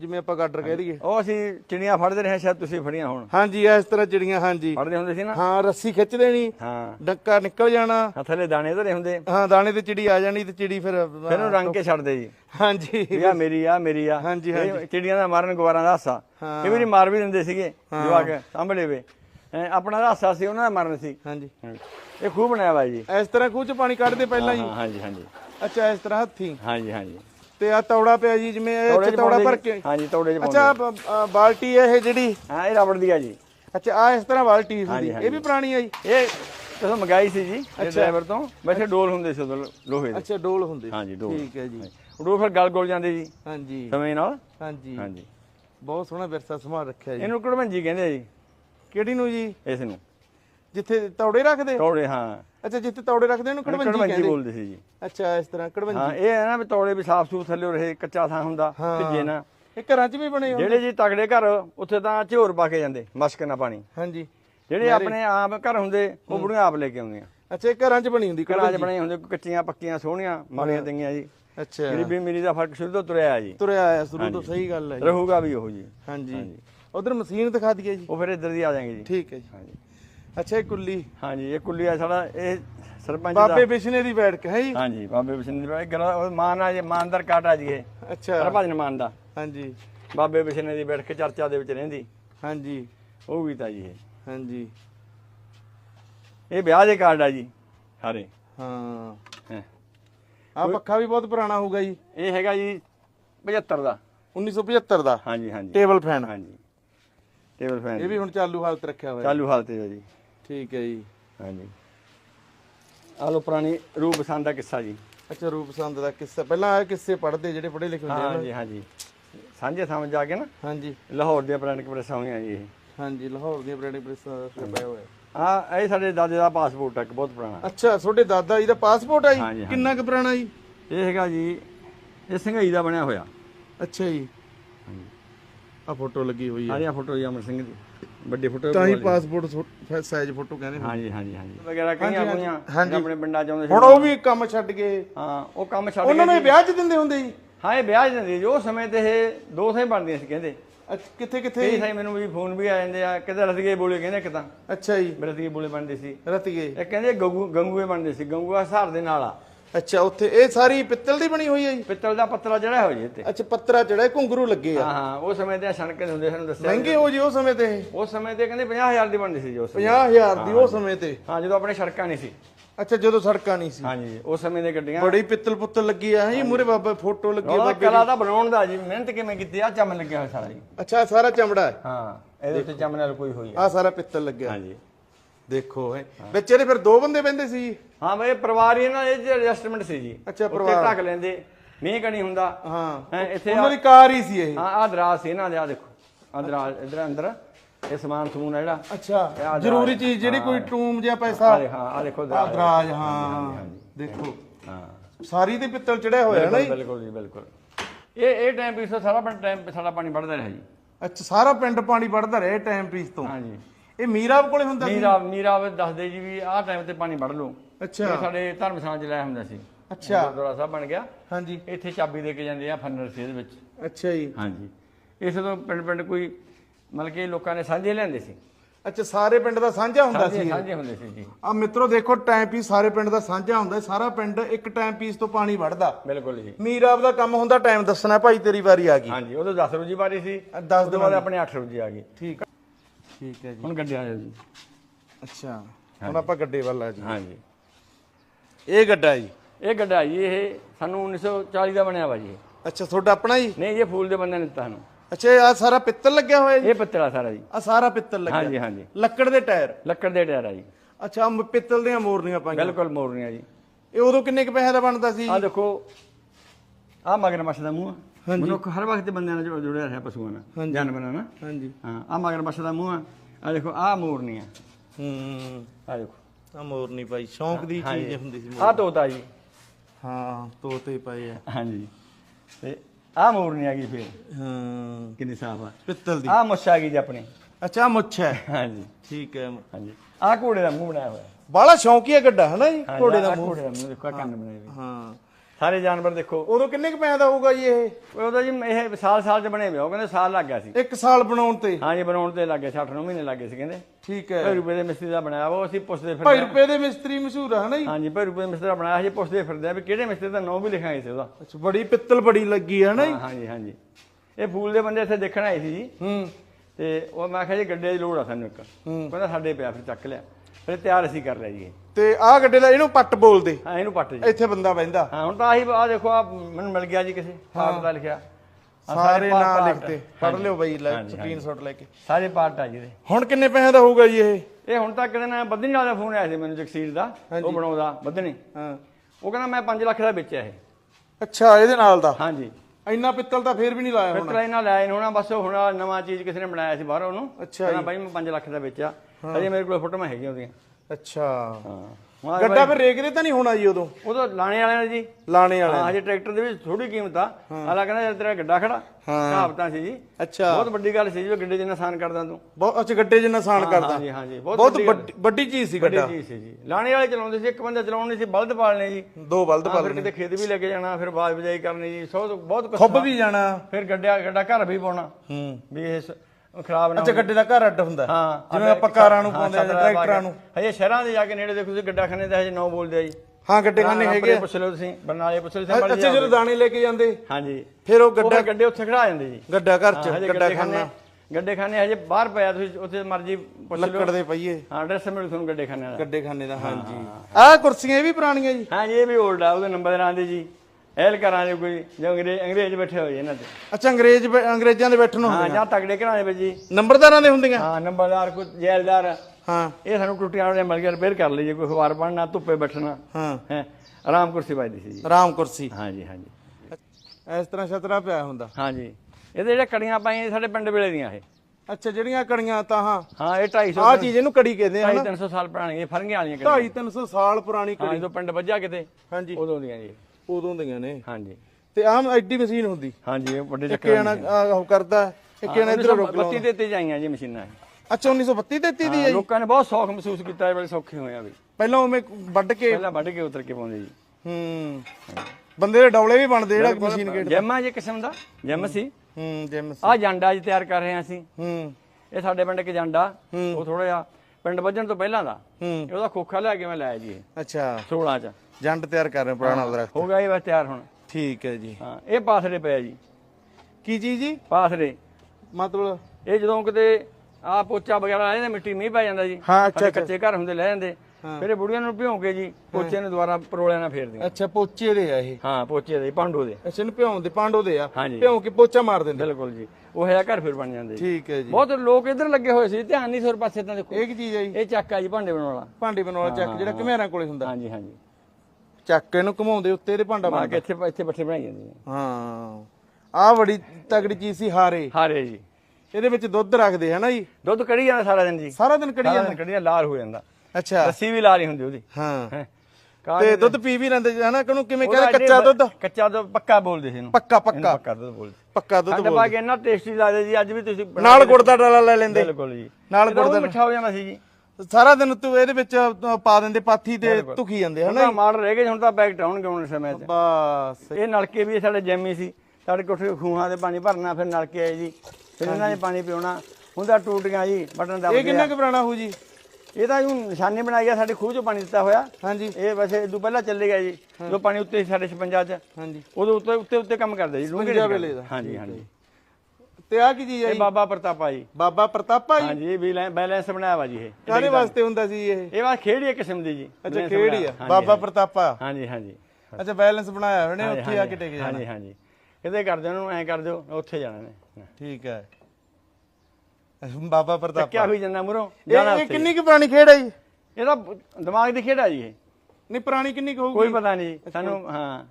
ਜਿਵੇਂ ਆਪਾਂ ਗਾਡਰ ਕਹਿ ਦਈਏ। ਉਹ ਅਸੀਂ ਚਿੜੀਆਂ ਫੜਦੇ ਰਹੇ ਸ਼ਾਇਦ ਤੁਸੀਂ ਫੜੀਆਂ ਹੁਣ। ਹਾਂਜੀ ਇਸ ਤਰ੍ਹਾਂ ਚਿੜੀਆਂ ਹਾਂਜੀ। ਫੜਦੇ ਹੁੰਦੇ ਸੀ ਨਾ। ਹਾਂ ਰੱਸੀ ਖਿੱਚ ਦੇਣੀ। ਹਾਂ। ਡੱਕਾ ਨਿਕਲ ਜਾਣਾ। ਆਹ ਥੱਲੇ ਦਾਣੇ ਧਰੇ ਹੁੰਦੇ। ਹਾਂ ਦਾਣੇ ਤੇ ਚਿੜੀ ਆ ਜਾਣੀ ਤੇ ਚਿੜੀ ਫਿਰ ਫਿਰ ਉਹਨੂੰ ਰੰਗ ਕੇ ਛੱਡਦੇ ਜੀ। ਹਾਂਜੀ। ਵੀ ਆ ਮੇਰੀ ਆ ਮੇਰੀ ਆ ਹਾਂਜੀ, ਇਹ ਚਿੜੀਆਂ ਦਾ ਮਾਰਨ ਗਵਾਰਾਂ ਦਾ ਹਾਸਾ। ਹਾਂ। ਕਈ ਵਾਰੀ ਮਾਰ ਵੀ ਦਿੰਦੇ ਸੀਗੇ ਜਵਾਕ ਸਾਂਭਲੇ ਵੇ ਹੈਂ, ਆਪਣਾ ਹਾਸਾ ਸੀ ਉਹਨਾਂ ਦਾ ਮਰਨ ਸੀ। ਹਾਂਜੀ। ਇਹ ਖੂਬ ਬਣਾਇਆ ਵਾ ਜੀ। ਇਸ ਤਰ੍ਹਾਂ ਖੂਹ ਚ ਪਾਣੀ ਕੱਢਦੇ ਪਹਿਲਾਂ ਹੀ? ਹਾਂਜੀ ਹਾਂਜੀ। ਅੱਛਾ ਇਸ ਤਰ੍ਹਾਂ ਹੱਥੀ? ਹਾਂਜੀ ਹਾਂਜੀ। ਤੇ ਆ ਤੌੜਾ ਪਿਆ ਜੀ ਜਿਵੇਂ ਇਹ ਤੌੜੇ ਭਰ। ਕੇ? ਹਾਂਜੀ ਤੌੜੇ ਚ ਪਾਉਂਦੇ। ਅੱਛਾ ਬਾਲਟੀ ਇਹ ਜਿਹੜੀ? ਹਾਂ ਇਹ ਰਬੜ ਦੀ ਆ ਜੀ। ਅੱਛਾ ਆ ਇਸ ਤਰ੍ਹਾਂ ਬਾਲਟੀ ਹੁੰਦੀ ਇਹ ਵੀ ਪੁਰਾਣੀ ਆ ਜੀ? ਇਹ ਜਦੋਂ ਮੰਗਾਈ ਸੀ ਜੀ ਡਰਾਈਵਰ ਤੋਂ ਵੈਸੇ ਡੋਲ ਹੁੰਦੇ ਸੀ ਉਦੋਂ ਲੋਹੇ ਦੇ। ਅੱਛਾ ਡੋਲ ਹੁੰਦੀ ਹਾਂਜੀ ਡੋਲ। ਠੀਕ ਹੈ ਜੀ। ਉਹ ਫਿਰ ਗਲ ਗੋਲ ਜਾਂਦੇ ਜੀ। ਹਾਂਜੀ। ਸਮੇਂ ਨਾਲ। ਹਾਂਜੀ। ਹਾਂਜੀ। ਬਹੁਤ ਸੋਹਣਾ ਵਿਰਸਾ ਸੰਭਾਲ ਰੱਖਿਆ ਜੀ। ਇਹਨੂੰ ਕੜਵੰਜੀ ਕਹਿੰਦੇ ਆ ਜੀ। ਕਿਹੜੀ ਨੂੰ ਜੀ? ਇਸ ਨੂੰ। ਜਿੱਥੇ ਤੌੜੇ ਰੱਖਦੇ? ਤੌੜੇ ਹਾਂ। ਅੱਛਾ ਜਿੱਥੇ ਤੌੜੇ ਰੱਖਦੇ ਉਹਨੂੰ ਕੜਵੰਜੀ ਕੜਵੰਜੀ ਕਹਿੰਦੇ। ਬੋਲਦੇ ਸੀ ਜੀ। ਅੱਛਾ ਇਸ ਤਰ੍ਹਾਂ ਕੜਵੰਜੀ। ਹਾਂ ਇਹ ਹੈ ਨਾ ਵੀ ਤੌੜੇ ਵੀ ਸਾਫ਼ ਸੂਥ ਥੱਲੇ ਰਹੇ ਕੱਚਾ ਥਾਂ ਹੁੰਦਾ ਭਿੱਜੇ ਨਾ। ਇਹ ਘਰਾਂ 'ਚ ਵੀ ਬਣੇ ਹੋਏ ਜਿਹੜੇ ਜੀ ਤਗੜੇ ਘਰ ਉੱਥੇ ਤਾਂ ਝੋਰ ਪਾ ਕੇ ਜਾਂਦੇ ਮਸ਼ਕ ਨਾਲ ਪਾਣੀ। ਹਾਂਜੀ। ਜਿਹੜੇ ਆਪਣੇ ਆਪ ਘਰ ਹੁੰਦੇ ਉਹ ਬੁੜੀਆਂ ਆਪ ਲੈ ਕੇ ਆਉਂਦੀਆਂ। ਅੱਛਾ ਇਹ ਘਰਾਂ 'ਚ ਬਣੀ ਹੁੰਦੀ ਘਰਾਂ 'ਚ ਬਣਾਈ ਹੁੰਦੇ ਕੱਚੀਆਂ ਪੱਕੀਆਂ ਸੋਹਣੀਆਂ ਮਾੜੀਆਂ ਤੰਗੀਆਂ ਜੀ। ਅੱਛਾ। ਗਰੀਬੀ ਮੇਰੀ ਦਾ ਫ਼ਰਕ ਸ਼ੁਰੂ ਤੋਂ ਤੁਰਿਆ ਆ ਜੀ। ਤੁਰਿਆ ਆਇਆ ਸ਼ੁਰੂ ਤੋਂ ਸਹੀ ਗੱਲ ਹੈ ਜੀ। ਰਹੂਗਾ ਵੀ ਉਹ ਜੀ। ਹਾਂਜੀ। ਉਧਰ ਮਸ਼ੀਨ ਦਿਖਾ ਦਈਏ ਜੀ। ਉਹ ਫਿਰ ਇੱਧਰ ਦੀ ਆ ਜਾਣਗੇ ਜੀ। ਠੀਕ ਹੈ ਜੀ। ਹਾਂਜੀ। ਅੱਛਾ ਇਹ ਕੁੱਲੀ। ਹਾਂਜੀ ਇਹ ਕੁੱਲੀ ਆ ਸਾਡਾ ਇਹ ਸਰਪੰਚ ਦਾ। ਬਾਬੇ ਬਿਸ਼ਨੇ ਦੀ ਬੈਠ ਕੇ ਹੈ ਜੀ। ਹਾਂਜੀ ਬਾਬੇ ਬਿਸ਼ਨ ਦੀ ਗਲਾ- ਉਹ ਮਾਨ ਆ ਜੀ ਮਾਨਦਾਰ ਕਾਟਾ ਜੀ ਇਹ। ਅੱਛਾ। ਹਰਭਜਨ ਮਾਨ ਦਾ। ਹਾਂਜੀ। ਬਾਬੇ ਬਿਸ਼ਨ ਦੀ ਬੈਠ ਕੇ ਚਰਚਾ ਦੇ ਵਿੱਚ ਰਹਿੰਦੀ। ਹਾਂਜੀ। ਉਹ ਵੀ ਤਾਂ ਜੀ ਇਹ। ਹਾਂਜੀ। ਇਹ ਵਿਆਹ ਦੇ ਕਾਰਡ ਆ ਜੀ ਸਾਰੇ। ਹਾਂ। ਹੈਂ। ਆ ਪੱਖਾ ਵੀ ਬਹੁਤ ਪੁਰਾਣਾ ਹੋਊਗਾ ਜੀ। ਇਹ ਹੈਗਾ ਜੀ 75 ਦਾ। 1975 ਦਾ। ਹਾਂਜੀ ਹਾਂਜੀ। ਟੇਬਲ ਫੈਨ ਹਾਂਜੀ। ਟੇਬਲ ਫੈਨ ਇਹ ਵੀ ਹੁਣ ਚਾਲੂ ਹਾਲਤ ਰੱਖਿਆ ਹੋਇਆ। ਚਾਲੂ ਹਾਲਤ ਹੈ ਜੀ। ਠੀਕ ਹੈ ਜੀ। ਹਾਂਜੀ। ਆ ਲੋ ਪੁਰਾਣੀ ਰੂਪ ਪਸੰਦ ਦਾ ਕਿੱਸਾ ਜੀ। ਅੱਛਾ ਰੂਪ ਪਸੰਦ ਦਾ ਕਿੱਸਾ। ਪਹਿਲਾਂ ਇਹ ਕਿੱਸੇ ਪੜ੍ਹਦੇ ਜਿਹੜੇ ਪੜ੍ਹੇ ਲਿਖੇ ਹੁੰਦੇ ਆ ਹਾਂਜੀ ਹਾਂਜੀ। ਸਾਂਝੇ ਸਮਝ ਜਾ ਕੇ ਨਾ। ਹਾਂਜੀ। ਲਾਹੌਰ ਦੀਆਂ ਪੁਰਾਣੀਆਂ ਪ੍ਰੈਸਾਂ ਹੋਈਆਂ ਜੀ ਇਹ। ਹਾਂਜੀ ਲਾਹੌਰ ਦੀਆਂ ਬ੍ਰੈਂਡਿੰਗ ਪ੍ਰੈਸਾਂ ਦਾ ਛਪਾਇਆ ਹੋਇਆ। ਆ ਇਹ ਸਾਡੇ ਦਾਦੇ ਦਾ ਪਾਸਪੋਰਟ ਹੈ ਬਹੁਤ ਪੁਰਾਣਾ। ਅੱਛਾ ਤੁਹਾਡੇ ਦਾਦਾ ਜੀ ਦਾ ਪਾਸਪੋਰਟ ਆ ਹਾਂਜੀ, ਜੀ? ਹਾਂਜੀ। ਕਿੰਨਾ ਕੁ ਪੁਰਾਣਾ ਜੀ? ਇਹ ਹੈਗਾ ਜੀ ਇਹ ਸੰਘਾਈ ਦਾ ਬਣਿਆ ਹੋਇਆ। ਅੱਛਾ ਜੀ। ਆ ਫੋਟੋ ਲੱਗੀ ਹੋਈ ਹੈ। ਸਾਰੀਆਂ ਫੋਟੋ ਜੀ ਅਮਰ ਸਿੰਘ ਦੀ। ਵੱਡੀ ਫੋਟੋ ਤਾਂ ਹੀ ਪਾਸਪੋਰਟ ਸਾਈਜ਼ ਫੋਟੋ ਕਹਿੰਦੇ ਨੇ। ਹਾਂਜੀ ਹਾਂਜੀ ਹਾਂਜੀ। ਵਗੈਰਾ ਕਈਆਂ ਹੋਈਆਂ ਹਾਂਜੀ। ਆਪਣੇ ਪਿੰਡਾਂ ਚ ਆਉਂਦੇ ਸੀ। ਹੁਣ ਉਹ ਵੀ ਕੰਮ ਛੱਡ ਗਏ ਹਾਂ ਉਹ ਕੰਮ ਛੱਡ ਉਹਨਾਂ ਕੇ ਨੂੰ ਇਹ ਵਿਆਹ 'ਚ ਦਿੰਦੇ ਹੁੰਦੇ ਜੀ? ਹਾਂ ਇਹ ਵਿਆਹ ਜਾਂਦੇ ਜੋ ਸਮੇਂ ਤੇ ਇਹ ਦੋ ਥਾਂ ਹੀ ਬਣਦੀਆਂ ਸੀ ਕਹਿੰਦੇ। ਅੱਛਾ, ਕਿੱਥੇ ਕਿੱਥੇ ਕਈ ਥਾਂ ਮੈਨੂੰ ਵੀ ਫੋਨ ਵੀ ਆ ਜਾਂਦੇ ਆ। ਕਿਤੇ ਰਤਗੇ ਬੋਲੇ ਕਹਿੰਦੇ ਕਿਦਾਂ ਅੱਛਾ ਜੀ। ਰਤਗੇ ਬੋਲੇ ਬਣਦੇ ਸੀ। ਰਤੀਏ। ਇਹ ਕਹਿੰਦੇ ਗੰਗੂ ਗੰਗੂਏ ਬਣਦੇ ਸੀ। ਗੰਗੂਆ ਹਸਾਰ ਦੇ ਨਾਲ ਆ। ਅੱਛਾ ਉੱਥੇ ਇਹ ਸਾਰੀ ਪਿੱਤਲ ਦੀ ਬਣੀ ਹੋਈ ਹੈ ਜੀ? ਪਿੱਤਲ ਦਾ ਪੱਤਰਾ ਜਿਹੜਾ ਹੋ ਜੇ ਤੇ ਅੱਛਾ ਪੱਤਰਾ ਜਿਹੜਾ ਘੁੰਗਰੂ ਲੱਗੇ ਆ। ਹਾਂ ਹਾਂ ਉਹ ਸਮੇਂ ਤੇ ਛਣਕੇ ਹੁੰਦੇ ਸਾਨੂੰ ਦੱਸਿਆ ਮਹਿੰਗੇ ਹੋ ਜੀ ਉਹ ਸਮੇਂ ਤੇ ਇਹ ਉਸ ਸਮੇਂ ਤੇ ਕਹਿੰਦੇ 50000 ਦੀ ਬਣਦੀ ਸੀ ਜੀ ਉਸ ਸਮੇਂ। 50000 ਦੀ ਉਹ ਸਮੇਂ ਤੇ। ਹਾਂ ਜਦੋਂ ਆਪਣੇ ਸੜਕਾਂ ਨਹੀਂ ਸੀ। ਅੱਛਾ ਜਦੋਂ ਸੜਕਾਂ ਨਹੀਂ ਸੀ। ਹਾਂਜੀ ਉਸ ਸਮੇਂ ਦੇ ਗੱਡੀਆਂ। ਬੜੀ ਪਿੱਤਲ ਪੁੱਤਲ ਲੱਗੀ ਆ ਜੀ। ਮੂਰੇ ਬਾਬਾ ਫੋਟੋ ਲੱਗੀ ਆ ਉਹਦਾ ਬਾਬੇ ਕਲਾ ਦਾ। ਬਣਾਉਣ ਦਾ ਜੀ ਮਿਹਨਤ ਕਿਵੇਂ ਕੀਤੀ ਆ ਚਮਨ ਲੱਗਿਆ ਹੋਇਆ ਸਾਰਾ ਜੀ। ਅੱਛਾ ਸਾਰਾ ਚਮੜਾ ਹੈ। ਹਾਂ ਇਹਦੇ ਉੱਤੇ ਚਮਨ ਨਾਲ ਕੋਈ ਹੋਈ ਆ। ਆ ਸਾਰਾ ਪਿੱਤਲ ਲੱਗਿਆ। ਹਾਂਜੀ ਦੇਖੋ ਹੈ। ਵਿੱਚ ਇਹਦੇ ਫਿਰ ਦੋ ਬੰਦੇ ਬਹਿੰਦੇ ਸੀ? ਜੀ ਹਾਂ ਬਈ ਪਰਿਵਾਰ ਹੀ ਇਹਨਾਂ ਇਹ ਐਡਜਸਟਮੈਂਟ ਸੀ ਜੀ ਅੱਛਾ, ਉੱਤੇ ਪਰਿਵਾਰ। ਢੱਕ ਲੈਂਦੇ ਮੀਂਹ ਕਣੀ ਹੁੰਦਾ। ਹਾਂ ਹੈਂ, ਇੱਥੇ ਉਹਨਾਂ ਦੀ ਕਾਰ ਹੀ ਸੀ ਇਹ। ਹਾਂ ਆ ਦਰਾਜ ਸੀ ਇਹਨਾਂ ਦੇ ਆ ਦੇਖੋ। ਆ ਦਰਾਜ ਇਧਰ ਅੰਦਰ। ਇਹ ਸਮਾਨ ਸਮੂਨ ਆ ਜਿਹੜਾ। ਅੱਛਾ ਆਹ ਜ਼ਰੂਰੀ ਦਰਾਜ। ਚੀਜ਼ ਜਿਹੜੀ ਕੋਈ ਟੂਮ ਜਾਂ ਪੈਸਾ। ਆ ਦੇ ਹਾਂ ਆ ਦੇਖੋ ਦਰਾਜ। ਦਰਾਜ ਹਾਂ ਦੇਖੋ। ਹਾਂ। ਸਾਰੀ ਤੇ ਪਿੱਤਲ ਚੜਿਆ ਹੋਇਆ ਨਾ ਜੀ ਬਿਲਕੁਲ ਜੀ ਬਿਲਕੁਲ। ਇਹ ਇਹ ਟਾਈਮ ਪੀਸ ਸਾਰਾ ਟਾਈਮ ਸਾਡਾ ਪਾਣੀ ਵੱਢਦਾ ਰਿਹਾ ਜੀ। ਅੱਛਾ ਸਾਰਾ ਪਿੰਡ ਪਾਣੀ ਵੜਦਾ ਰਿਹਾ ਟਾਈਮ ਪੀਸ ਤੋਂ। ਹਾਂਜੀ। ਇਹ ਮੀਰਾਬ ਕੋਲੇ ਹੁੰਦਾ ਸੀ? ਮੀਰਾ ਮੀਰਾ ਦੱਸਦੇ ਜੀ ਵੀ ਆਹ ਟਾਈਮ ਤੇ ਪਾਣੀ ਵੱਢ ਲਓ। ਇਹ ਅੱਛਾ ਸਾਡੇ ਧਰਮਸ਼ਾਲਾ ਚ ਲਾਇਆ ਹੁੰਦਾ ਸੀ। ਅੱਛਾ। ਗੁਰਦੁਆਰਾ ਸਾਹਿਬ ਬਣ ਗਿਆ। ਹਾਂਜੀ। ਇੱਥੇ ਚਾਬੀ ਦੇ ਕੇ ਜਾਂਦੇ ਆ ਫੰਨਰ ਸੀ ਇਹਦੇ ਵਿੱਚ। ਅੱਛਾ ਜੀ। ਹਾਂਜੀ। ਇਸ ਤੋਂ ਪਿੰਡ ਪਿੰਡ ਕੋਈ ਮਤਲਬ ਕਿ ਲੋਕਾਂ ਨੇ ਸਾਂਝੇ ਲਿਆਂਦੇ ਸੀ। ਅੱਛਾ ਸਾਰੇ ਪਿੰਡ ਦਾ ਸਾਂਝਾ ਹੁੰਦਾ ਸੀ ਸਾਂਝੇ ਹੁੰਦੇ ਸੀ ਜੀ। ਆ ਮਿੱਤਰੋ ਦੇਖੋ ਟਾਈਮ ਪੀਸ ਸਾਰੇ ਪਿੰਡ ਦਾ ਸਾਂਝਾ ਹੁੰਦਾ ਸਾਰਾ ਪਿੰਡ ਇੱਕ ਟਾਈਮ ਪੀਸ ਤੋਂ ਪਾਣੀ ਵੜਦਾ ਬਿਲਕੁਲ ਜੀ। ਮੀਰਾਬ ਦਾ ਕੰਮ ਹੁੰਦਾ ਟਾਈਮ ਦੱਸਣਾ ਭਾਈ ਤੇਰੀ ਵਾਰੀ ਆ ਗਈ। ਹਾਂਜੀ ਉਦੋਂ 10 ਰੋਜੀ ਵਾਰੀ ਸੀ। ਦਸ ਉਦੋਂ ਬਾਅਦ ਆਪਣੇ 8 ਰੋਜੀ ਆ ਗਈ ਠੀਕ ਠੀਕ ਹੈ ਜੀ। ਹੁਣ ਗੱਡੇ ਆ ਜਾਓ ਜੀ। ਅੱਛਾ। ਹੁਣ ਆਪਾਂ ਗੱਡੇ ਵੱਲ ਆ ਜੀ। ਹਾਂਜੀ। ਇਹ ਗੱਡਾ ਹੈ ਜੀ? ਇਹ ਗੱਡਾ ਜੀ ਇਹ ਸਾਨੂੰ 1940 ਦਾ ਬਣਿਆ ਵਾ ਜੀ ਇਹ। ਅੱਛਾ ਤੁਹਾਡਾ ਆਪਣਾ ਜੀ? ਨਹੀਂ ਇਹ ਫੂਲ ਦੇ ਬੰਦੇ ਨੇ ਦਿੱਤਾ ਸਾਨੂੰ। ਅੱਛਾ ਇਹ ਆ ਸਾਰਾ ਪਿੱਤਲ ਲੱਗਿਆ ਹੋਇਆ ਜੀ? ਇਹ ਪੱਤਲਾ ਸਾਰਾ ਜੀ। ਆ ਸਾਰਾ ਪਿੱਤਲ ਲੱਗਿਆ। ਹਾਂਜੀ ਹਾਂਜੀ। ਲੱਕੜ ਦੇ ਟਾਇਰ? ਲੱਕੜ ਦੇ ਡਿਆਰਾ ਜੀ। ਅੱਛਾ ਮ- ਪਿੱਤਲ ਦੀਆਂ ਮੋਰਨੀਆਂ ਪਾਈਆਂ। ਬਿਲਕੁਲ ਮੋਰਨੀਆਂ ਜੀ। ਇਹ ਉਦੋਂ ਕਿੰਨੇ ਕ ਪੈਸੇ ਦਾ ਬਣਦਾ ਸੀ? ਆ ਦੇਖੋ ਆ ਮਗਰਮੱਛ ਦਾ ਮੂੰਹ ਆ। ਮਨੁੱਖ ਹਰ ਵਕਤ ਬੰਦਿਆਂ ਨਾਲ ਜੁੜ- ਜੁੜਿਆ ਰਿਹਾ ਪਸ਼ੂਆਂ ਨਾਲ ਜਾਨਵਰਾਂ ਨਾਲ। ਹਾਂਜੀ। ਹਾਂ ਆ ਮਗਰਮੱਛ ਦਾ ਮੂੰਹ ਆ ਆ ਦੇਖੋ ਆ। ਮੋਰਨੀਆਂ ਹੂੰ ਆ ਦੇਖੋ। ਆ ਮੋਰਨੀ ਪਾਈ ਸ਼ੌਂਕ ਦੀ ਚੀਜ਼ ਹੁੰਦੀ ਸੀ ਆ ਤੋਤਾ ਜੀ। ਹਾਂ ਤੋਤੇ ਪਏ ਆ। ਹਾਂਜੀ। ਤੇ ਆ ਮੋਰਨੀ ਆ ਗਈ ਫੇਰ। ਹਾਂ। ਕਿੰਨੀ ਸਾਫ਼ ਆ। ਪਿੱਤਲ ਦੀ। ਆ ਮੁੱਛ ਆ ਗਈ ਜੀ ਆਪਣੀ। ਅੱਛਾ ਮੁੱਛ ਹੈ। ਹਾਂਜੀ। ਠੀਕ ਹੈ। ਹਾਂਜੀ। ਆ ਘੋੜੇ ਦਾ ਮੂੰਹ ਬਣਾਇਆ ਹੋਇਆ। ਬਾਲਾ ਸ਼ੌਂਕੀਆ ਗੱਡਾ ਹੈ ਨਾ ਜੀ ਘੋੜੇ ਦਾ ਮੂੰਹ। ਘੋੜੇ ਦਾ ਮੂੰਹ ਦੇਖੋ ਆਹ ਕੰਨ ਬਣਾਏ ਹੋਏ। ਹਾਂ। ਸਾਰੇ ਜਾਨਵਰ ਦੇਖੋ। ਉਦੋਂ ਕਿੰਨੇ ਕ ਪੈਸੇ ਦਾ ਹੋਊਗਾ ਜੀ ਇਹ? ਉਹਦਾ ਜੀ ਇਹ ਸਾਲ ਸਾਲ ਚ ਬਣੇ ਹੋਏ ਆ। ਉਹ ਕਹਿੰਦੇ ਸਾਲ ਲੱਗ ਗਿਆ ਸੀ। ਇੱਕ ਸਾਲ ਬਣਾਉਣ ਤੇ? ਹਾਂਜੀ ਬਣਾਉਣ ਤੇ ਲੱਗ ਗਿਆ 60 9 ਮਹੀਨੇ ਲੱਗ ਗਏ ਸੀ ਕਹਿੰਦੇ। ਠੀਕ ਹੈ। ਭਾਈ ਰੁਪਏ ਦੇ ਮਿਸਤਰੀ ਦਾ ਬਣਾਇਆ ਵਾ ਉਹ ਅਸੀਂ ਪੁੱਛਦੇ ਭਾਈ ਫਿਰਦੇ ਰੁਪਏ ਦੇ ਮਿਸਤਰੀ ਮਸ਼ਹੂਰ ਆ ਨਾ ਜੀ? ਹਾਂਜੀ ਭਾਈ ਰੁਪਏ ਦੇ ਮਿਸਤਰੀ ਦਾ ਬਣਾਇਆ ਸੀ ਪੁੱਛਦੇ ਫਿਰਦੇ ਆ ਵੀ ਕਿਹੜੇ ਮਿਸਤਰੀ ਦਾ ਨਾਮ ਵੀ ਲਿਖਾਂਗੇ ਸੀ ਉਹਦਾ। ਅੱਛਾ ਬੜੀ ਪਿੱਤਲ ਬੜੀ ਲੱਗੀ ਹੈ ਨਾ ਜੀ ਹਾਂ, ਹਾਂਜੀ ਹਾਂਜੀ ਇਹ ਫੂਲ ਦੇ ਬੰਦੇ ਇੱਥੇ ਦੇਖਣ ਆਏ ਸੀ ਜੀ। ਹੂੰ। ਤੇ ਉਹ ਮੈਂ ਕਿਹਾ ਜੀ ਗੱਡੇ ਦੀ ਲੋੜ ਆ ਸਾਨੂੰ ਇੱਕ। ਕਹਿੰਦਾ ਸਾਡੇ ਪਿਆ ਫਿਰ ਚੱਕ ਲਿਆ। ਫਿਰ ਤਿਆਰ ਅਸੀਂ ਕਰ ਲਿਆ ਜੀ ਇਹ। ਤੇ ਆਹ ਗੱਡੇ ਦਾ ਇਹਨੂੰ ਪੱਟ ਬੋਲਦੇ ਹਾਂ ਇਹਨੂੰ ਪੱਟ ਜੀ। ਇੱਥੇ ਬੰਦਾ ਬਹਿੰਦਾ। ਹਾਂ ਹੁਣ ਤਾਂ ਆਹੀ ਆ ਦੇਖੋ ਆ ਮੈਨੂੰ ਮਿਲ ਗਿਆ ਜੀ ਕਿਸੇ ਪਾਰਟ ਦਾ ਲਿਖਿਆ। ਆਹ ਸਾਰੇ ਨਾਂ ਲਿਖਤੇ ਪੜ ਲਿਓ ਬਈ ਲੈ ਸਕਰੀਨਸ਼ਾਟ ਲੈ ਕੇ। ਸਾਰੇ ਪਾਰਟ ਆ ਜੀ ਇਹਦੇ। ਹੁਣ ਕਿੰਨੇ ਪੈਸੇ ਦਾ ਹੋਊਗਾ ਜੀ ਇਹ? ਇਹ ਹੁਣ ਤੱਕ ਕਹਿੰਦਾ ਬੱਦਨੀ ਵਾਲਾ ਫੋਨ ਆਇਆ ਸੀ ਮੈਨੂੰ ਜਗਸੀਰ ਦਾ। ਉਹ ਬਣਾਉਂਦਾ ਬੱਦਨੀ ਹਾਂ। ਉਹ ਕਹਿੰਦਾ ਮੈਂ 5 ਲੱਖ ਦਾ ਵੇਚਿਆ ਇਹ। ਅੱਛਾ ਇਹਦੇ ਨਾਲ ਦਾ? ਹਾਂਜੀ। ਇੰਨਾ ਪਿੱਤਲ ਤਾਂ ਫੇਰ ਵੀ ਨਹੀਂ ਲਾਇਆ ਹੁਣ। ਤਲਾ ਲੈ ਆਏ ਹੋਣਾ ਬਸ ਹੁਣ ਆਹ ਨਵਾਂ ਚੀਜ਼ ਕਿਸੇ ਨੇ ਬਣਾਇਆ ਸੀ ਬਾਹਰੋਂ ਉਹਨੂੰ। ਅੱਛਾ ਕਹਿੰਦਾ ਬਾਈ ਮੈਂ 5 ਲੱਖ ਦਾ ਵੇਚਿਆ। ਅਜੇ ਮੇਰੇ ਕੋਲ ਫੋਟੋਆਂ ਹੈਗੀਆਂ ਉਹਦੀਆਂ। ਅੱਛਾ। ਹਾਂ। ਗੱਡਾ ਫਿਰ ਰੇਗਰੇ ਤਾਂ ਨਹੀਂ ਹੋਣਾ ਜੀ ਉਦੋਂ? ਉਦੋਂ ਲਾਣੇ ਵਾਲਿਆਂ ਨੇ ਜੀ। ਲਾਣੇ ਵਾਲੇ ਹਾਂ ਹਜੇ ਟਰੈਕਟਰ ਦੇ ਵਿੱਚ ਥੋੜੀ ਕੀਮਤ ਆ। ਹਾਲਾ ਕਹਿੰਦਾ ਯਾਰ ਤੇਰਾ ਗੱਡਾ ਖੜਾ ਕਹਾਵਤਾਂ ਸੀ ਜੀ। ਅੱਛਾ। ਬਹੁਤ ਵੱਡੀ ਗੱਲ ਸੀ ਜੀ ਉਹ ਗੱਡੇ ਜਿੰਨਾ ਆਸਾਨ ਕਰਦਾ ਤੂੰ। ਬਹੁਤ ਅੱਛਾ ਗੱਡੇ ਜਿੰਨਾ ਸਾਨ ਕਰਦਾ। ਹਾਂਜੀ ਹਾਂਜੀ ਬਹੁਤ ਬਹੁਤ ਵੱਡੀ ਵੱਡੀ- ਵੱਡੀ ਚੀਜ਼ ਸੀ ਵੱਡੀ ਗੱਡਾ। ਚੀਜ਼ ਸੀ ਜੀ। ਲਾਣੇ ਵਾਲੇ ਚਲਾਉਂਦੇ ਸੀ ਇੱਕ ਬੰਦਾ ਚਲਾਉਣ ਸੀ ਬਲਦ ਪਾਲਣੇ ਜੀ। ਦੋ ਬਲਦ ਹਾਂ, ਪਾ ਫਿਰ ਕਿਤੇ ਖੇਤ ਵੀ ਲੈ ਕੇ ਜਾਣਾ ਫਿਰ ਬਾਜ ਬਜਾਈ ਕਰਨੀ ਜੀ ਸੋ ਬਹੁਤ ਕੁਛ ਖੁੱਬ ਵੀ ਜਾਣਾ। ਫਿਰ ਗੱਡਿਆ ਗੱਡਾ ਘਰ ਵੀ ਪਾਉਣਾ। ਹੂੰ। ਵੀ ਇਹ ਖਰਾਬ ਨਾ ਅੱਛਾ ਗੱਡੇ ਦਾ ਘਰ ਅੱਡ ਹੁੰਦਾ। ਹਾਂ ਜਿਵੇਂ ਆਪਾਂ ਕਾਰਾਂ ਨੂੰ ਪਾਉਂਦੇ ਆ ਟਰੈਕਟਰਾਂ ਨੂੰ। ਹਜੇ ਸ਼ਹਿਰਾਂ ਦੇ ਜਾ ਕੇ ਨੇੜੇ ਦੇਖੋ ਤੁਸੀਂ ਗੱਡਾ ਖਾਨੇ ਦਾ ਹਜੇ ਨੌ ਬੋਲਦੇ ਆ ਜੀ। ਹਾਂ ਗੱਡੇ ਖਾਨੇ ਹੈਗੇ। ਪੁੱਛ ਲਓ ਤੁਸੀਂ ਬਰਨਾਲੇ ਪੁੱਛ ਲਓ ਸੰਭਾਲੀ ਅੱਛਾ ਜਦੋਂ ਦਾਣੇ ਲੈ ਕੇ ਜਾਂਦੇ ਹਾਂਜੀ। ਫਿਰ ਉਹ ਗੱਡਾ ਗੱਡੇ ਉੱਥੇ ਖੜਾ ਜਾਂਦੇ ਜੀ। ਗੱਡਾ ਘਰ ਚ ਗੱਡਾ ਖਾਨੇ। ਖਾਨਾ ਗੱਡੇ ਖਾਨੇ ਹਜੇ ਬਾਹਰ ਪਿਆ ਤੁਸੀਂ ਉੱਥੇ ਮਰਜ਼ੀ ਪੁੱਛ ਲਓ। ਲੱਕੜ ਦੇ ਪਈਏ। ਹਾਂ ਐਡਰੈਸ ਮਿਲ ਤੁਹਾਨੂੰ ਗੱਡੇ ਖਾਨੇ ਦਾ। ਗੱਡੇ ਖਾਨੇ ਦਾ ਹਾਂਜੀ। ਆਹ ਕੁਰਸੀਆਂ ਇਹ ਵੀ ਪੁਰਾਣੀਆਂ ਜੀ। ਹਾਂ ਜੀ ਇਹ ਵੀ 올ਡ ਆ ਉਹਦੇ ਨੰਬਰ ਆਂਦੇ ਜੀ। ਐਲ ਕਰਾਂ ਦੇ ਕੋਈ ਜੋ ਅੰਗਰੇਜ਼ ਅੰਗਰੇਜ਼ ਬੈਠੇ ਹੋਏ ਇਹਨਾਂ ਤੇ ਅੱਛਾ ਅੰਗਰੇਜ਼ ਬੈ- ਅੰਗਰੇਜ਼ਾਂ ਦੇ ਬੈਠਣ ਹਾਂ ਹੁੰਦੇ ਜਾਂ ਤਗੜੇ ਘਰਾਂ ਦੇ ਵਿੱਚ ਜੀ। ਨੰਬਰਦਾਰਾਂ ਦੇ ਹੁੰਦੀਆਂ? ਹਾਂ ਨੰਬਰਦਾਰ ਕੋਈ ਜੈਲਦਾਰ। ਹਾਂ। ਇਹ ਸਾਨੂੰ ਟੁੱਟੀਆਂ ਵਾਲੇ ਮਿਲ ਗਿਆ ਰਿਪੇਅਰ ਕਰ ਲਈ ਜੇ ਕੋਈ ਅਖਬਾਰ ਪੜ੍ਹਨਾ ਧੁੱਪੇ ਬੈਠਣਾ। ਹਾਂ। ਹੈ ਆਰਾਮ ਕੁਰਸੀ ਵੱਜਦੀ ਸੀ ਜੀ। ਆਰਾਮ ਕੁਰਸੀ। ਹਾਂਜੀ ਹਾਂਜੀ ਇਸ ਤਰ੍ਹਾਂ ਛਤਰਾ ਪਿਆ ਹੁੰਦਾ। ਹਾਂਜੀ ਇਹਦੇ ਜਿਹੜੇ ਕੜੀਆਂ ਪਾਈਆਂ ਸਾਡੇ ਪਿੰਡ ਵੇਲੇ ਦੀਆਂ ਇਹ। ਅੱਛਾ ਜਿਹੜੀਆਂ ਕੜੀਆਂ ਤਾਂ ਹਾਂ। ਹਾਂ ਇਹ 250 ਆਹ ਚੀਜ਼ ਇਹਨੂੰ ਕੜੀ ਕਹਿੰਦੇ ਆ 300 ਸਾਲ ਪੁਰਾਣੀਆਂ ਇਹ ਫਰੰਗੀਆਂ ਵਾਲੀਆਂ ਕੜੀਆਂ। 2.5 300 ਸਾਲ ਪੁਰਾਣੀ ਹਾਂ ਕੜੀ। ਜਦੋਂ ਪਿੰਡ ਵੱਜਾ ਕਿਤੇ ਹਾਂਜੀ ਉਦੋਂ ਦੀਆਂ ਜੀ। ਉਦੋਂ ਦੀਆਂ ਨੇ। ਹਾਂਜੀ। ਤੇ ਆਮ ਐਡੀ ਮਸ਼ੀਨ ਹੁੰਦੀ। ਹਾਂਜੀ ਇਹ ਵੱਡੇ ਇੱਕ ਚੱਕਰ ਜਣਾ ਆਹ ਕਰਦਾ ਇੱਕ ਜਣਾ ਇੱਧਰ ਰੁਕ ਬੱਤੀ ਤੇ ਤੇ ਜਾਈਆਂ ਜੀ ਮਸ਼ੀਨਾਂ ਅੱਛਾ 1932 33 ਦੀ ਹੈ ਹਾਂ, ਜੀ। ਲੋਕਾਂ ਨੇ ਬਹੁਤ ਸੌਖ ਮਹਿਸੂਸ ਕੀਤਾ ਇਹ ਵੇਲੇ ਸੌਖੇ ਹੋਏ ਆ ਵੀ। ਪਹਿਲਾਂ ਉਵੇਂ ਵੱਢ ਕੇ ਪਹਿਲਾਂ ਵੱਢ ਕੇ ਉਤਰ ਕੇ ਪਾਉਂਦੇ ਜੀ। ਹੂੰ। ਬੰਦੇ ਦੇ ਡੌਲੇ ਵੀ ਬਣਦੇ ਜਿਹੜਾ ਮਸ਼ੀਨ ਗੇਟ ਜਿਮ ਆ ਜੀ ਕਿਸਮ ਦਾ ਜਿਮ ਸੀ। ਹੂੰ ਜਿਮ ਆ ਜਾਂਡਾ ਜੀ ਤਿਆਰ ਕਰ ਰਹੇ ਹਾਂ ਅਸੀਂ। ਹੂੰ। ਇਹ ਸਾਡੇ ਪਿੰਡ ਇੱਕ ਜਾਂਡਾ। ਉਹ ਥੋੜਾ ਜਿਹਾ ਪਿੰਡ ਵੱਜਣ ਤੋਂ ਪਹਿਲਾਂ ਦਾ। ਹੂੰ। ਉਹਦਾ ਖੋਖਾ ਲਿਆ ਕੇ ਮੈਂ ਲਾਇਆ ਜੀ ਇਹ। ਅੱਛਾ। 16 ਚ। ਜੰਡ ਤਿਆਰ ਕਰ ਰਹੇ ਹੋ ਪੁਰਾਣਾ ਦਰਖਤ? ਹੋ ਗਿਆ ਇਹ ਬਸ ਤਿਆਰ ਹੁਣ। ਠੀਕ ਹੈ ਜੀ। ਹਾਂ ਇਹ ਪਾਸਰੇ ਪਿਆ ਜੀ। ਕੀ ਚੀਜ਼ ਜੀ? ਪਾਸਰੇ ਮਤਲਬ? ਇਹ ਜਦੋਂ ਕਿਤੇ ਆ ਪੋਚਾ ਵਗੈਰਾ ਜਾਂਦੇ ਮਿੱਟੀ ਮੀਂਹ ਪੈ ਜਾਂਦਾ ਜੀ। ਹਾਂ, ਅੱਛਾ। ਕੱਚੇ ਘਰ ਹੁੰਦੇ ਲੈ ਜਾਂਦੇ। ਫਿਰ ਇਹ ਬੁੜੀਆਂ ਨੂੰ ਭਿਉਂ ਕੇ ਜੀ ਪੋਚੇ ਨੂੰ ਦੁਬਾਰਾ ਪਰੋਲਿਆਂ ਨਾਲ ਫੇਰਦੀਆਂ ਅੱਛਾ ਪੋਚੇ ਦੇ ਆ ਇਹ? ਹਾਂ ਪੋਚੇ ਦੇ ਪਾਂਡੂ ਦੇ। ਅੱਛਾ ਇਹਨੂੰ ਭਿਉਂ ਦੇ ਪਾਂਡੋ ਦੇ ਆ। ਭਿਉਂ ਕੇ ਪੋਚਾ ਮਾਰ ਦਿੰਦੇ। ਬਿਲਕੁਲ ਜੀ। ਉਹ ਹੈ ਘਰ ਫਿਰ ਬਣ ਜਾਂਦੇ ਠੀਕ ਹੈ ਜੀ। ਬਹੁਤ ਲੋਕ ਇੱਧਰ ਲੱਗੇ ਹੋਏ ਸੀ ਧਿਆਨ ਨਹੀਂ ਸੁਰ ਪਾਸੇ ਤਾਂ ਦੇਖੋ। ਇਹ ਕੀ ਚੀਜ਼ ਹੈ ਜੀ। ਇਹ ਚੱਕ ਆ ਜੀ ਭਾਂਡੇ ਬਣਾਉਣ ਵਾਲਾ। ਭਾਂਡੇ ਬਣਾਉਣ ਵਾਲਾ ਚੱਕ ਜਿਹੜਾ ਘਮਿਆਰਾਂ ਕੋਲੇ ਹੁੰਦਾ। ਹਾਂਜੀ ਹਾਂਜੀ। ਚੱਕ ਇਹਨੂੰ ਘਮਾਉਂਦੇ ਉੱਤੇ ਇਹਦੇ ਭਾਂਡਾ ਮਾ ਬਣਦਾ। ਕੇ ਇੱਥੇ ਇੱਥੇ ਬੱਠੇ ਬਣਾਈ ਜਾਂਦੇ ਨੇ ਹਾਂ। ਆਹ ਬੜੀ ਤਗੜੀ ਚੀਜ਼ ਸੀ ਹਾਰੇ। ਹਾਰੇ ਜੀ। ਇਹਦੇ ਵਿੱਚ ਦੁੱਧ ਰੱਖਦੇ ਹਨਾ ਜੀ? ਦੁੱਧ ਕੜੀ ਜਾਂਦਾ ਸਾਰਾ ਦਿਨ ਜੀ। ਸਾਰਾ ਦਿਨ ਕੜੀ ਜਾਂਦਾ? ਕੜੀ ਲਾਲ ਹੋ ਜਾਂਦਾ। ਅੱਛਾ। ਲੱਸੀ ਵੀ ਲਾਲ ਹੀ ਹੁੰਦੀ ਉਹਦੀ। ਹਾਂ। ਹੈਂ। ਤੇ ਦੁੱਧ ਪੀ ਵੀ ਲੈਂਦੇ ਹਨਾ? ਕਿਹਨੂੰ ਕਿਵੇਂ ਕਹਿੰਦੇ ਕੱਚਾ ਦੁੱਧ? ਕੱਚਾ ਦੁੱਧ ਪੱਕਾ ਬੋਲਦੇ ਸੀ ਇਹਨੂੰ। ਪੱਕਾ ਪੱਕਾ। ਪੱਕਾ ਦੁੱਧ ਬੋਲਦੇ ਪੱਕਾ ਦੁੱਧ ਸਾਡੇ ਪਾ ਕੇ ਇੰਨਾ ਟੇਸਟੀ ਲੱਗਦਾ ਜੀ ਅੱਜ ਵੀ ਤੁਸੀਂ ਨਾਲ ਗੁੜ ਦਾ ਡਾਲਾ ਲੈ ਲੈਂਦੇ। ਬਿਲਕੁਲ ਜੀ। ਨਾਲ ਗੁੜ ਦਾ ਮਿੱਠਾ ਹੋ ਜਾਂਦਾ ਸੀ ਜੀ। ਸਾਰਾ ਦਿਨ ਤੂੰ ਇਹਦੇ ਵਿੱਚ ਅਹ, ਪਾ ਦਿੰਦੇ ਪਾਥੀ ਤੇ ਧੁਖੀ ਜਾਂਦੇ ਹੁਣ ਹਨਾ ਤਾਂ ਮਾਡਲ ਰਹਿ ਗਏ ਹੁਣ ਤਾਂ ਪੈਕਟ ਆਉਣਗੇ ਹੁਣ ਸਮੇਂ 'ਚ? ਬਸ। ਇਹ ਨਲਕੇ ਵੀ ਸਾਡੇ ਜੈਮੀ ਸੀ। ਸਾਡੇ ਕੋਠੇ ਖੂਹਾਂ ਦੇ ਪਾਣੀ ਭਰਨਾ ਫਿਰ ਨਲਕੇ ਆਏ ਜੀ। ਫਿਰ ਇਹਨਾਂ ਨੇ ਪਾਣੀ ਪਿਉਣਾ। ਹੁਣ ਤਾਂ ਟੂਟ ਗਿਆ ਜੀ ਬਟਨ ਦਬ ਇਹ ਗਿਆ। ਕਿੰਨਾ ਕੁ ਪੁਰਾਣਾ ਹੋ ਜੀ? ਇਹ ਤਾਂ ਹੁਣ ਨਿਸ਼ਾਨੀ ਬਣਾਈ ਆ ਸਾਡੇ ਖੂਹ 'ਚੋਂ ਪਾਣੀ ਦਿੱਤਾ ਹੋਇਆ। ਹਾਂਜੀ। ਇਹ ਵੈਸੇ ਇਦੋਂ ਪਹਿਲਾਂ ਚੱਲੇ ਗਿਆ ਜੀ। ਜਦੋਂ ਪਾਣੀ ਉੱਤੇ ਸੀ ਸਾਡੇ 56 'ਚ। ਹਾਂਜੀ। ਉਦੋਂ ਉੱਤੇ ਉੱਤੇ ਉੱਤੇ ਕੰਮ ਕਰਦੇ ਜੀ ਡੂੰਘੇ 'ਚ ਪੰਜਾਹ ਵੇਲੇ ਦਾ। ਹਾਂਜੀ ਹਾਂਜੀ। ਤੇ ਆ ਕੀ ਚੀਜ਼ ਹੈ ਇਹ ਬਾਬਾ ਪ੍ਰਤਾਪਾ ਜੀ। ਬਾਬਾ ਪ੍ਰਤਾਪਾ ਜੀ? ਹਾਂਜੀ ਬੈਲੈਂਸ ਬਣਾਇਆ ਵਾ ਜੀ ਇਹ। ਕਾਹਦੇ ਵਾਸਤੇ ਹੁੰਦਾ ਸੀ ਇਹ? ਇਹ ਵਾ ਖੇੜੀ ਕਿਸਮ ਦੀ ਜੀ। ਅੱਛਾ ਕਿਹੜੀ ਆ। ਬਾਬਾ ਪ੍ਰਤਾਪਾ ਹਾਂਜੀ ਹਾਂਜੀ। ਅੱਛਾ ਬੈਲੈਂਸ ਬਣਾਇਆ ਹੋਇਆ ਨੇ ਹਾਂਜੀ, ਉੱਥੇ ਆ ਕੇ ਟਿਕ ਜਾਣਾ। ਹਾਂਜੀ ਹਾਂਜੀ। ਕਿਤੇ ਕਰਦੇ ਉਹਨੂੰ ਐ ਕਰ ਦਿਓ ਉੱਥੇ ਜਾਣਾ ਨੇ। ਠੀਕ ਹੈ। ਬਾਬਾ ਪ੍ਰਤਾਪਾ ਕਿਆ ਹੋਈ ਜਾਂਦਾ ਮੁਰੋਂ ਇਹ ਜਾਣਾ ਇਹ ਉੱਥੇ। ਕਿੰਨੀ ਕੁ ਪੁਰਾਣੀ ਖੇਡ ਹੈ ਜੀ? ਇਹਦਾ ਦਿਮਾਗ ਦੀ ਖੇਡ ਆ ਜੀ ਇਹ। ਨਹੀਂ ਪੁਰਾਣੀ ਕਿੰਨੀ ਕੁ ਕੋਈ ਹੋਊਗੀ ਪਤਾ ਨਹੀਂ। ਸਾਨੂੰ ਹਾਂ।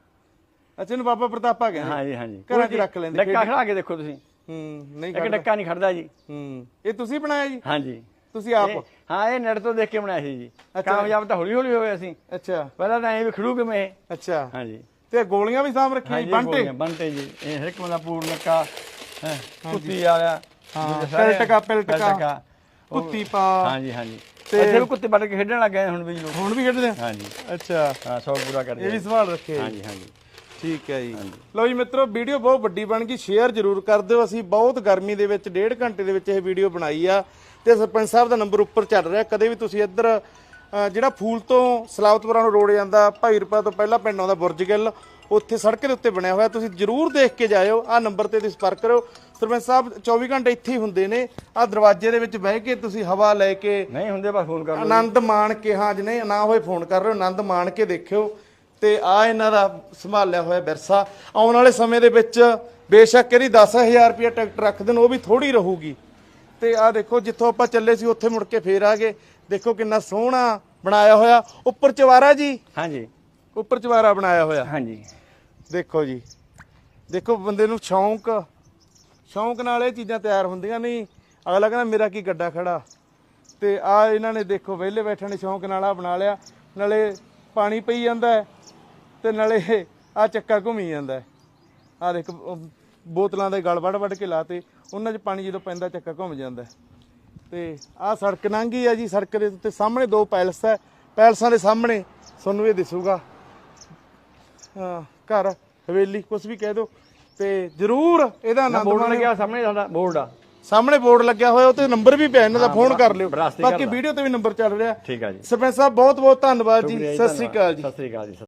ਅੱਛਾ ਇਹਨੂੰ ਬਾਬਾ ਪ੍ਰਤਾਪਾ ਕਹਿੰਦੇ। ਹਾਂਜੀ ਹਾਂਜੀ। ਘਰਾਂ 'ਚ ਰੱਖ ਲੈਂਦੇ ਡੱਕਾ ਖੜਾ ਕੇ ਦੇਖੋ ਤੁਸੀਂ। ਹੂੰ ਨਹੀਂ ਇੱਕ ਡੱਕਾ ਨਹੀਂ ਖੜਦਾ ਜੀ। ਹੂੰ ਇਹ ਤੁਸੀਂ ਬਣਾਇਆ ਜੀ? ਹਾਂਜੀ। ਤੁਸੀਂ ਆਪ? ਹਾਂ ਇਹ ਨੈਟ ਤੋਂ ਦੇਖ ਕੇ ਬਣਾਇਆ ਸੀ ਜੀ। ਕਾਮਯਾਬ ਤਾਂ ਹੌਲੀ ਹੌਲੀ ਹੋਏ ਅਸੀਂ। ਅੱਛਾ। ਪਹਿਲਾਂ ਤਾਂ ਐਂ ਵੀ ਖੜੂ ਕਿਵੇਂ ਇਹ? ਅੱਛਾ। ਹਾਂਜੀ। ਤੇ ਗੋਲੀਆਂ ਵੀ ਸਾਂਭ ਰੱਖੀਆਂ ਜੀ ਬੰਟੇ? ਬੰਟੇ ਜੀ। ਇਹ ਹਰ ਇੱਕ ਬੰਦਾ ਪੂਰ ਨੱਕਾ ਹੈ ਕੁੱਤੀ ਵਾਲਾ ਹਾਂ, ਪਿਲਟਕਾ, ਪਿਲਟਕਾ। ਕੁੱਤੀ ਪਾ। ਹਾਂਜੀ ਹਾਂਜੀ। ਇੱਥੇ ਵੀ ਕੁੱਤੇ ਵੱਢ ਕੇ ਖੇਡਣ ਲੱਗ ਗਏ ਹੁਣ ਵੀ ਲੋਕ। ਹੁਣ ਵੀ ਖੇਡਦੇ ਹਾਂਜੀ। ਅੱਛਾ। ਹਾਂ ਸੌ ਪੂਰਾ ਕਰਦੇ ਇਹ ਵੀ ਸੰਭਾਲ ਰੱਖਿਆ ਜੀ ਹਾਂਜੀ ਹਾਂਜੀ। ਠੀਕ ਹੈ ਜੀ। ਲਓ ਜੀ ਮਿੱਤਰੋ ਵੀਡੀਓ ਬਹੁਤ ਵੱਡੀ ਬਣ ਗਈ। ਸ਼ੇਅਰ ਜ਼ਰੂਰ ਕਰ ਦਿਓ। ਅਸੀਂ ਬਹੁਤ ਗਰਮੀ ਦੇ ਵਿੱਚ ਡੇਢ ਘੰਟੇ ਦੇ ਵਿੱਚ ਇਹ ਵੀਡੀਓ ਬਣਾਈ ਆ। ਤੇ ਸਰਪੰਚ ਸਾਹਿਬ ਦਾ ਨੰਬਰ ਉੱਪਰ ਚੱਲ ਰਿਹਾ। ਕਦੇ ਵੀ ਤੁਸੀਂ ਇੱਧਰ ਜਿਹੜਾ ਫੂਲ ਤੋਂ ਸਲਾਵਤਪੁਰਾ ਨੂੰ ਰੋਡ ਜਾਂਦਾ ਭਾਈ ਰੂਪਾ ਤੋਂ ਪਹਿਲਾਂ ਪਿੰਡ ਆਉਂਦਾ ਬੁਰਜ ਗਿੱਲ ਉੱਥੇ ਸੜਕ ਦੇ ਉੱਤੇ ਬਣਿਆ ਹੋਇਆ। ਤੁਸੀਂ ਜ਼ਰੂਰ ਦੇਖ ਕੇ ਜਾਇਓ। ਆ ਨੰਬਰ ਤੇ ਤੁਸੀਂ ਸੰਪਰਕ ਕਰੋ। ਸਰਪੰਚ ਸਾਹਿਬ 24 ਘੰਟੇ ਇੱਥੇ ਹੀ ਹੁੰਦੇ ਨੇ। ਆ ਦਰਵਾਜ਼ੇ ਦੇ ਵਿੱਚ ਬਹਿ ਕੇ ਤੁਸੀਂ ਹਵਾ ਲੈ ਕੇ ਨਹੀਂ ਹੁੰਦੇ ਬਸ ਫੋਨ ਕਰ ਲਓ ਆਨੰਦ ਮਾਣ ਕੇ ਹਾਂ ਜਿਹਨੇ ਨਾ ਹੋਏ ਫੋਨ ਕਰ ਰਹੇ ਹੋ। ਆਨੰਦ ਮਾਣ ਕੇ ਦੇਖਿਓ। ਤੇ ਆ ਇਹਨਾਂ ਦਾ ਸੰਭਾਲਿਆ ਹੋਇਆ ਵਿਰਸਾ। ਆਉਣ ਵਾਲੇ ਸਮੇਂ ਦੇ ਵਿੱਚ ਬੇਸ਼ੱਕ ਇਹਦੀ 10000 ਰੁਪਏ ਟਿਕਟ ਰੱਖ ਦੇਣ ਉਹ ਵੀ ਥੋੜੀ ਰਹੂਗੀ। ਤੇ ਆ ਦੇਖੋ ਜਿੱਥੋਂ ਆਪਾਂ ਚੱਲੇ ਸੀ ਉੱਥੇ ਮੁੜ ਕੇ ਫੇਰ ਆ ਗਏ। ਦੇਖੋ ਕਿੰਨਾ ਸੋਹਣਾ ਬਣਾਇਆ ਹੋਇਆ। ਉੱਪਰ ਚਵਾਰਾ ਜੀ? ਹਾਂਜੀ। ਉੱਪਰ ਚਵਾਰਾ ਬਣਾਇਆ ਹੋਇਆ। ਹਾਂਜੀ। ਦੇਖੋ ਜੀ। ਦੇਖੋ ਬੰਦੇ ਨੂੰ ਸ਼ੌਂਕ ਸ਼ੌਂਕ ਨਾਲ ਇਹ ਚੀਜ਼ਾਂ ਤਿਆਰ ਹੁੰਦੀਆਂ ਨਹੀਂ। ਅਗਲਾ ਕਹਿੰਦਾ ਮੇਰਾ ਕੀ ਗੱਡਾ ਖੜਾ? ਤੇ ਆ ਇਹਨਾਂ ਨੇ ਦੇਖੋ ਵਿਹਲੇ ਬੈਠਣ ਦੇ ਸ਼ੌਂਕ ਨਾਲ ਆ ਬਣਾ ਲਿਆ। ਨਾਲੇ ਪਾਣੀ ਪਈ ਜਾਂਦਾ ਤੇ ਨਾਲੇ ਆ ਚੱਕਾ ਘੁੰਮੀ ਜਾਂਦਾ। ਆ ਦੇਖ ਉਹ ਬੋਤਲਾਂ ਦੇ ਗਲ ਵੱਢ ਵੱਢ ਕੇ ਲਾਤੇ ਉਹਨਾਂ 'ਚ ਪਾਣੀ ਜਦੋਂ ਪੈਂਦਾ ਚੱਕਾ ਘੁੰਮ ਜਾਂਦਾ। ਤੇ ਆ ਸੜਕ ਲੰਘੀ ਆ ਜੀ ਸੜਕ ਦੇ ਉੱਤੇ ਸਾਹਮਣੇ ਦੋ ਪੈਲਸ ਹੈ ਪੈਲਸਾਂ ਦੇ ਸਾਹਮਣੇ ਤੁਹਾਨੂੰ ਇਹ ਦਿਸੂਗਾ। ਘਰ ਹਵੇਲੀ ਕੁਝ ਵੀ ਕਹਿ ਦਿਓ। ਤੇ ਜਰੂਰ ਇਹਦਾ ਆਨੰਦ ਬੋਰਡ ਲੱਗਿਆ ਸਾਹਮਣੇ ਸਾਡਾ ਬੋਰਡ ਆ। ਸਾਹਮਣੇ ਬੋਰਡ ਲੱਗਿਆ ਹੋਇਆ ਉੱਤੇ ਨੰਬਰ ਵੀ ਪਿਆ ਇਹਨਾਂ ਦਾ ਫੋਨ ਕਰ ਲਿਓ। ਬਾਕੀ। ਵੀਡੀਓ ਤੇ ਵੀ ਨੰਬਰ ਚੱਲ ਰਿਹਾ। ਠੀਕ ਆ ਜੀ। ਸਰਪੰਚ ਸਾਹਿਬ ਬਹੁਤ ਬਹੁਤ ਧੰਨਵਾਦ। ਜੀ। ਸਤਿ ਸ੍ਰੀ ਅਕਾਲ ਜੀ ਸਤਿ ਸ੍ਰੀ ਅਕਾਲ ਜੀ।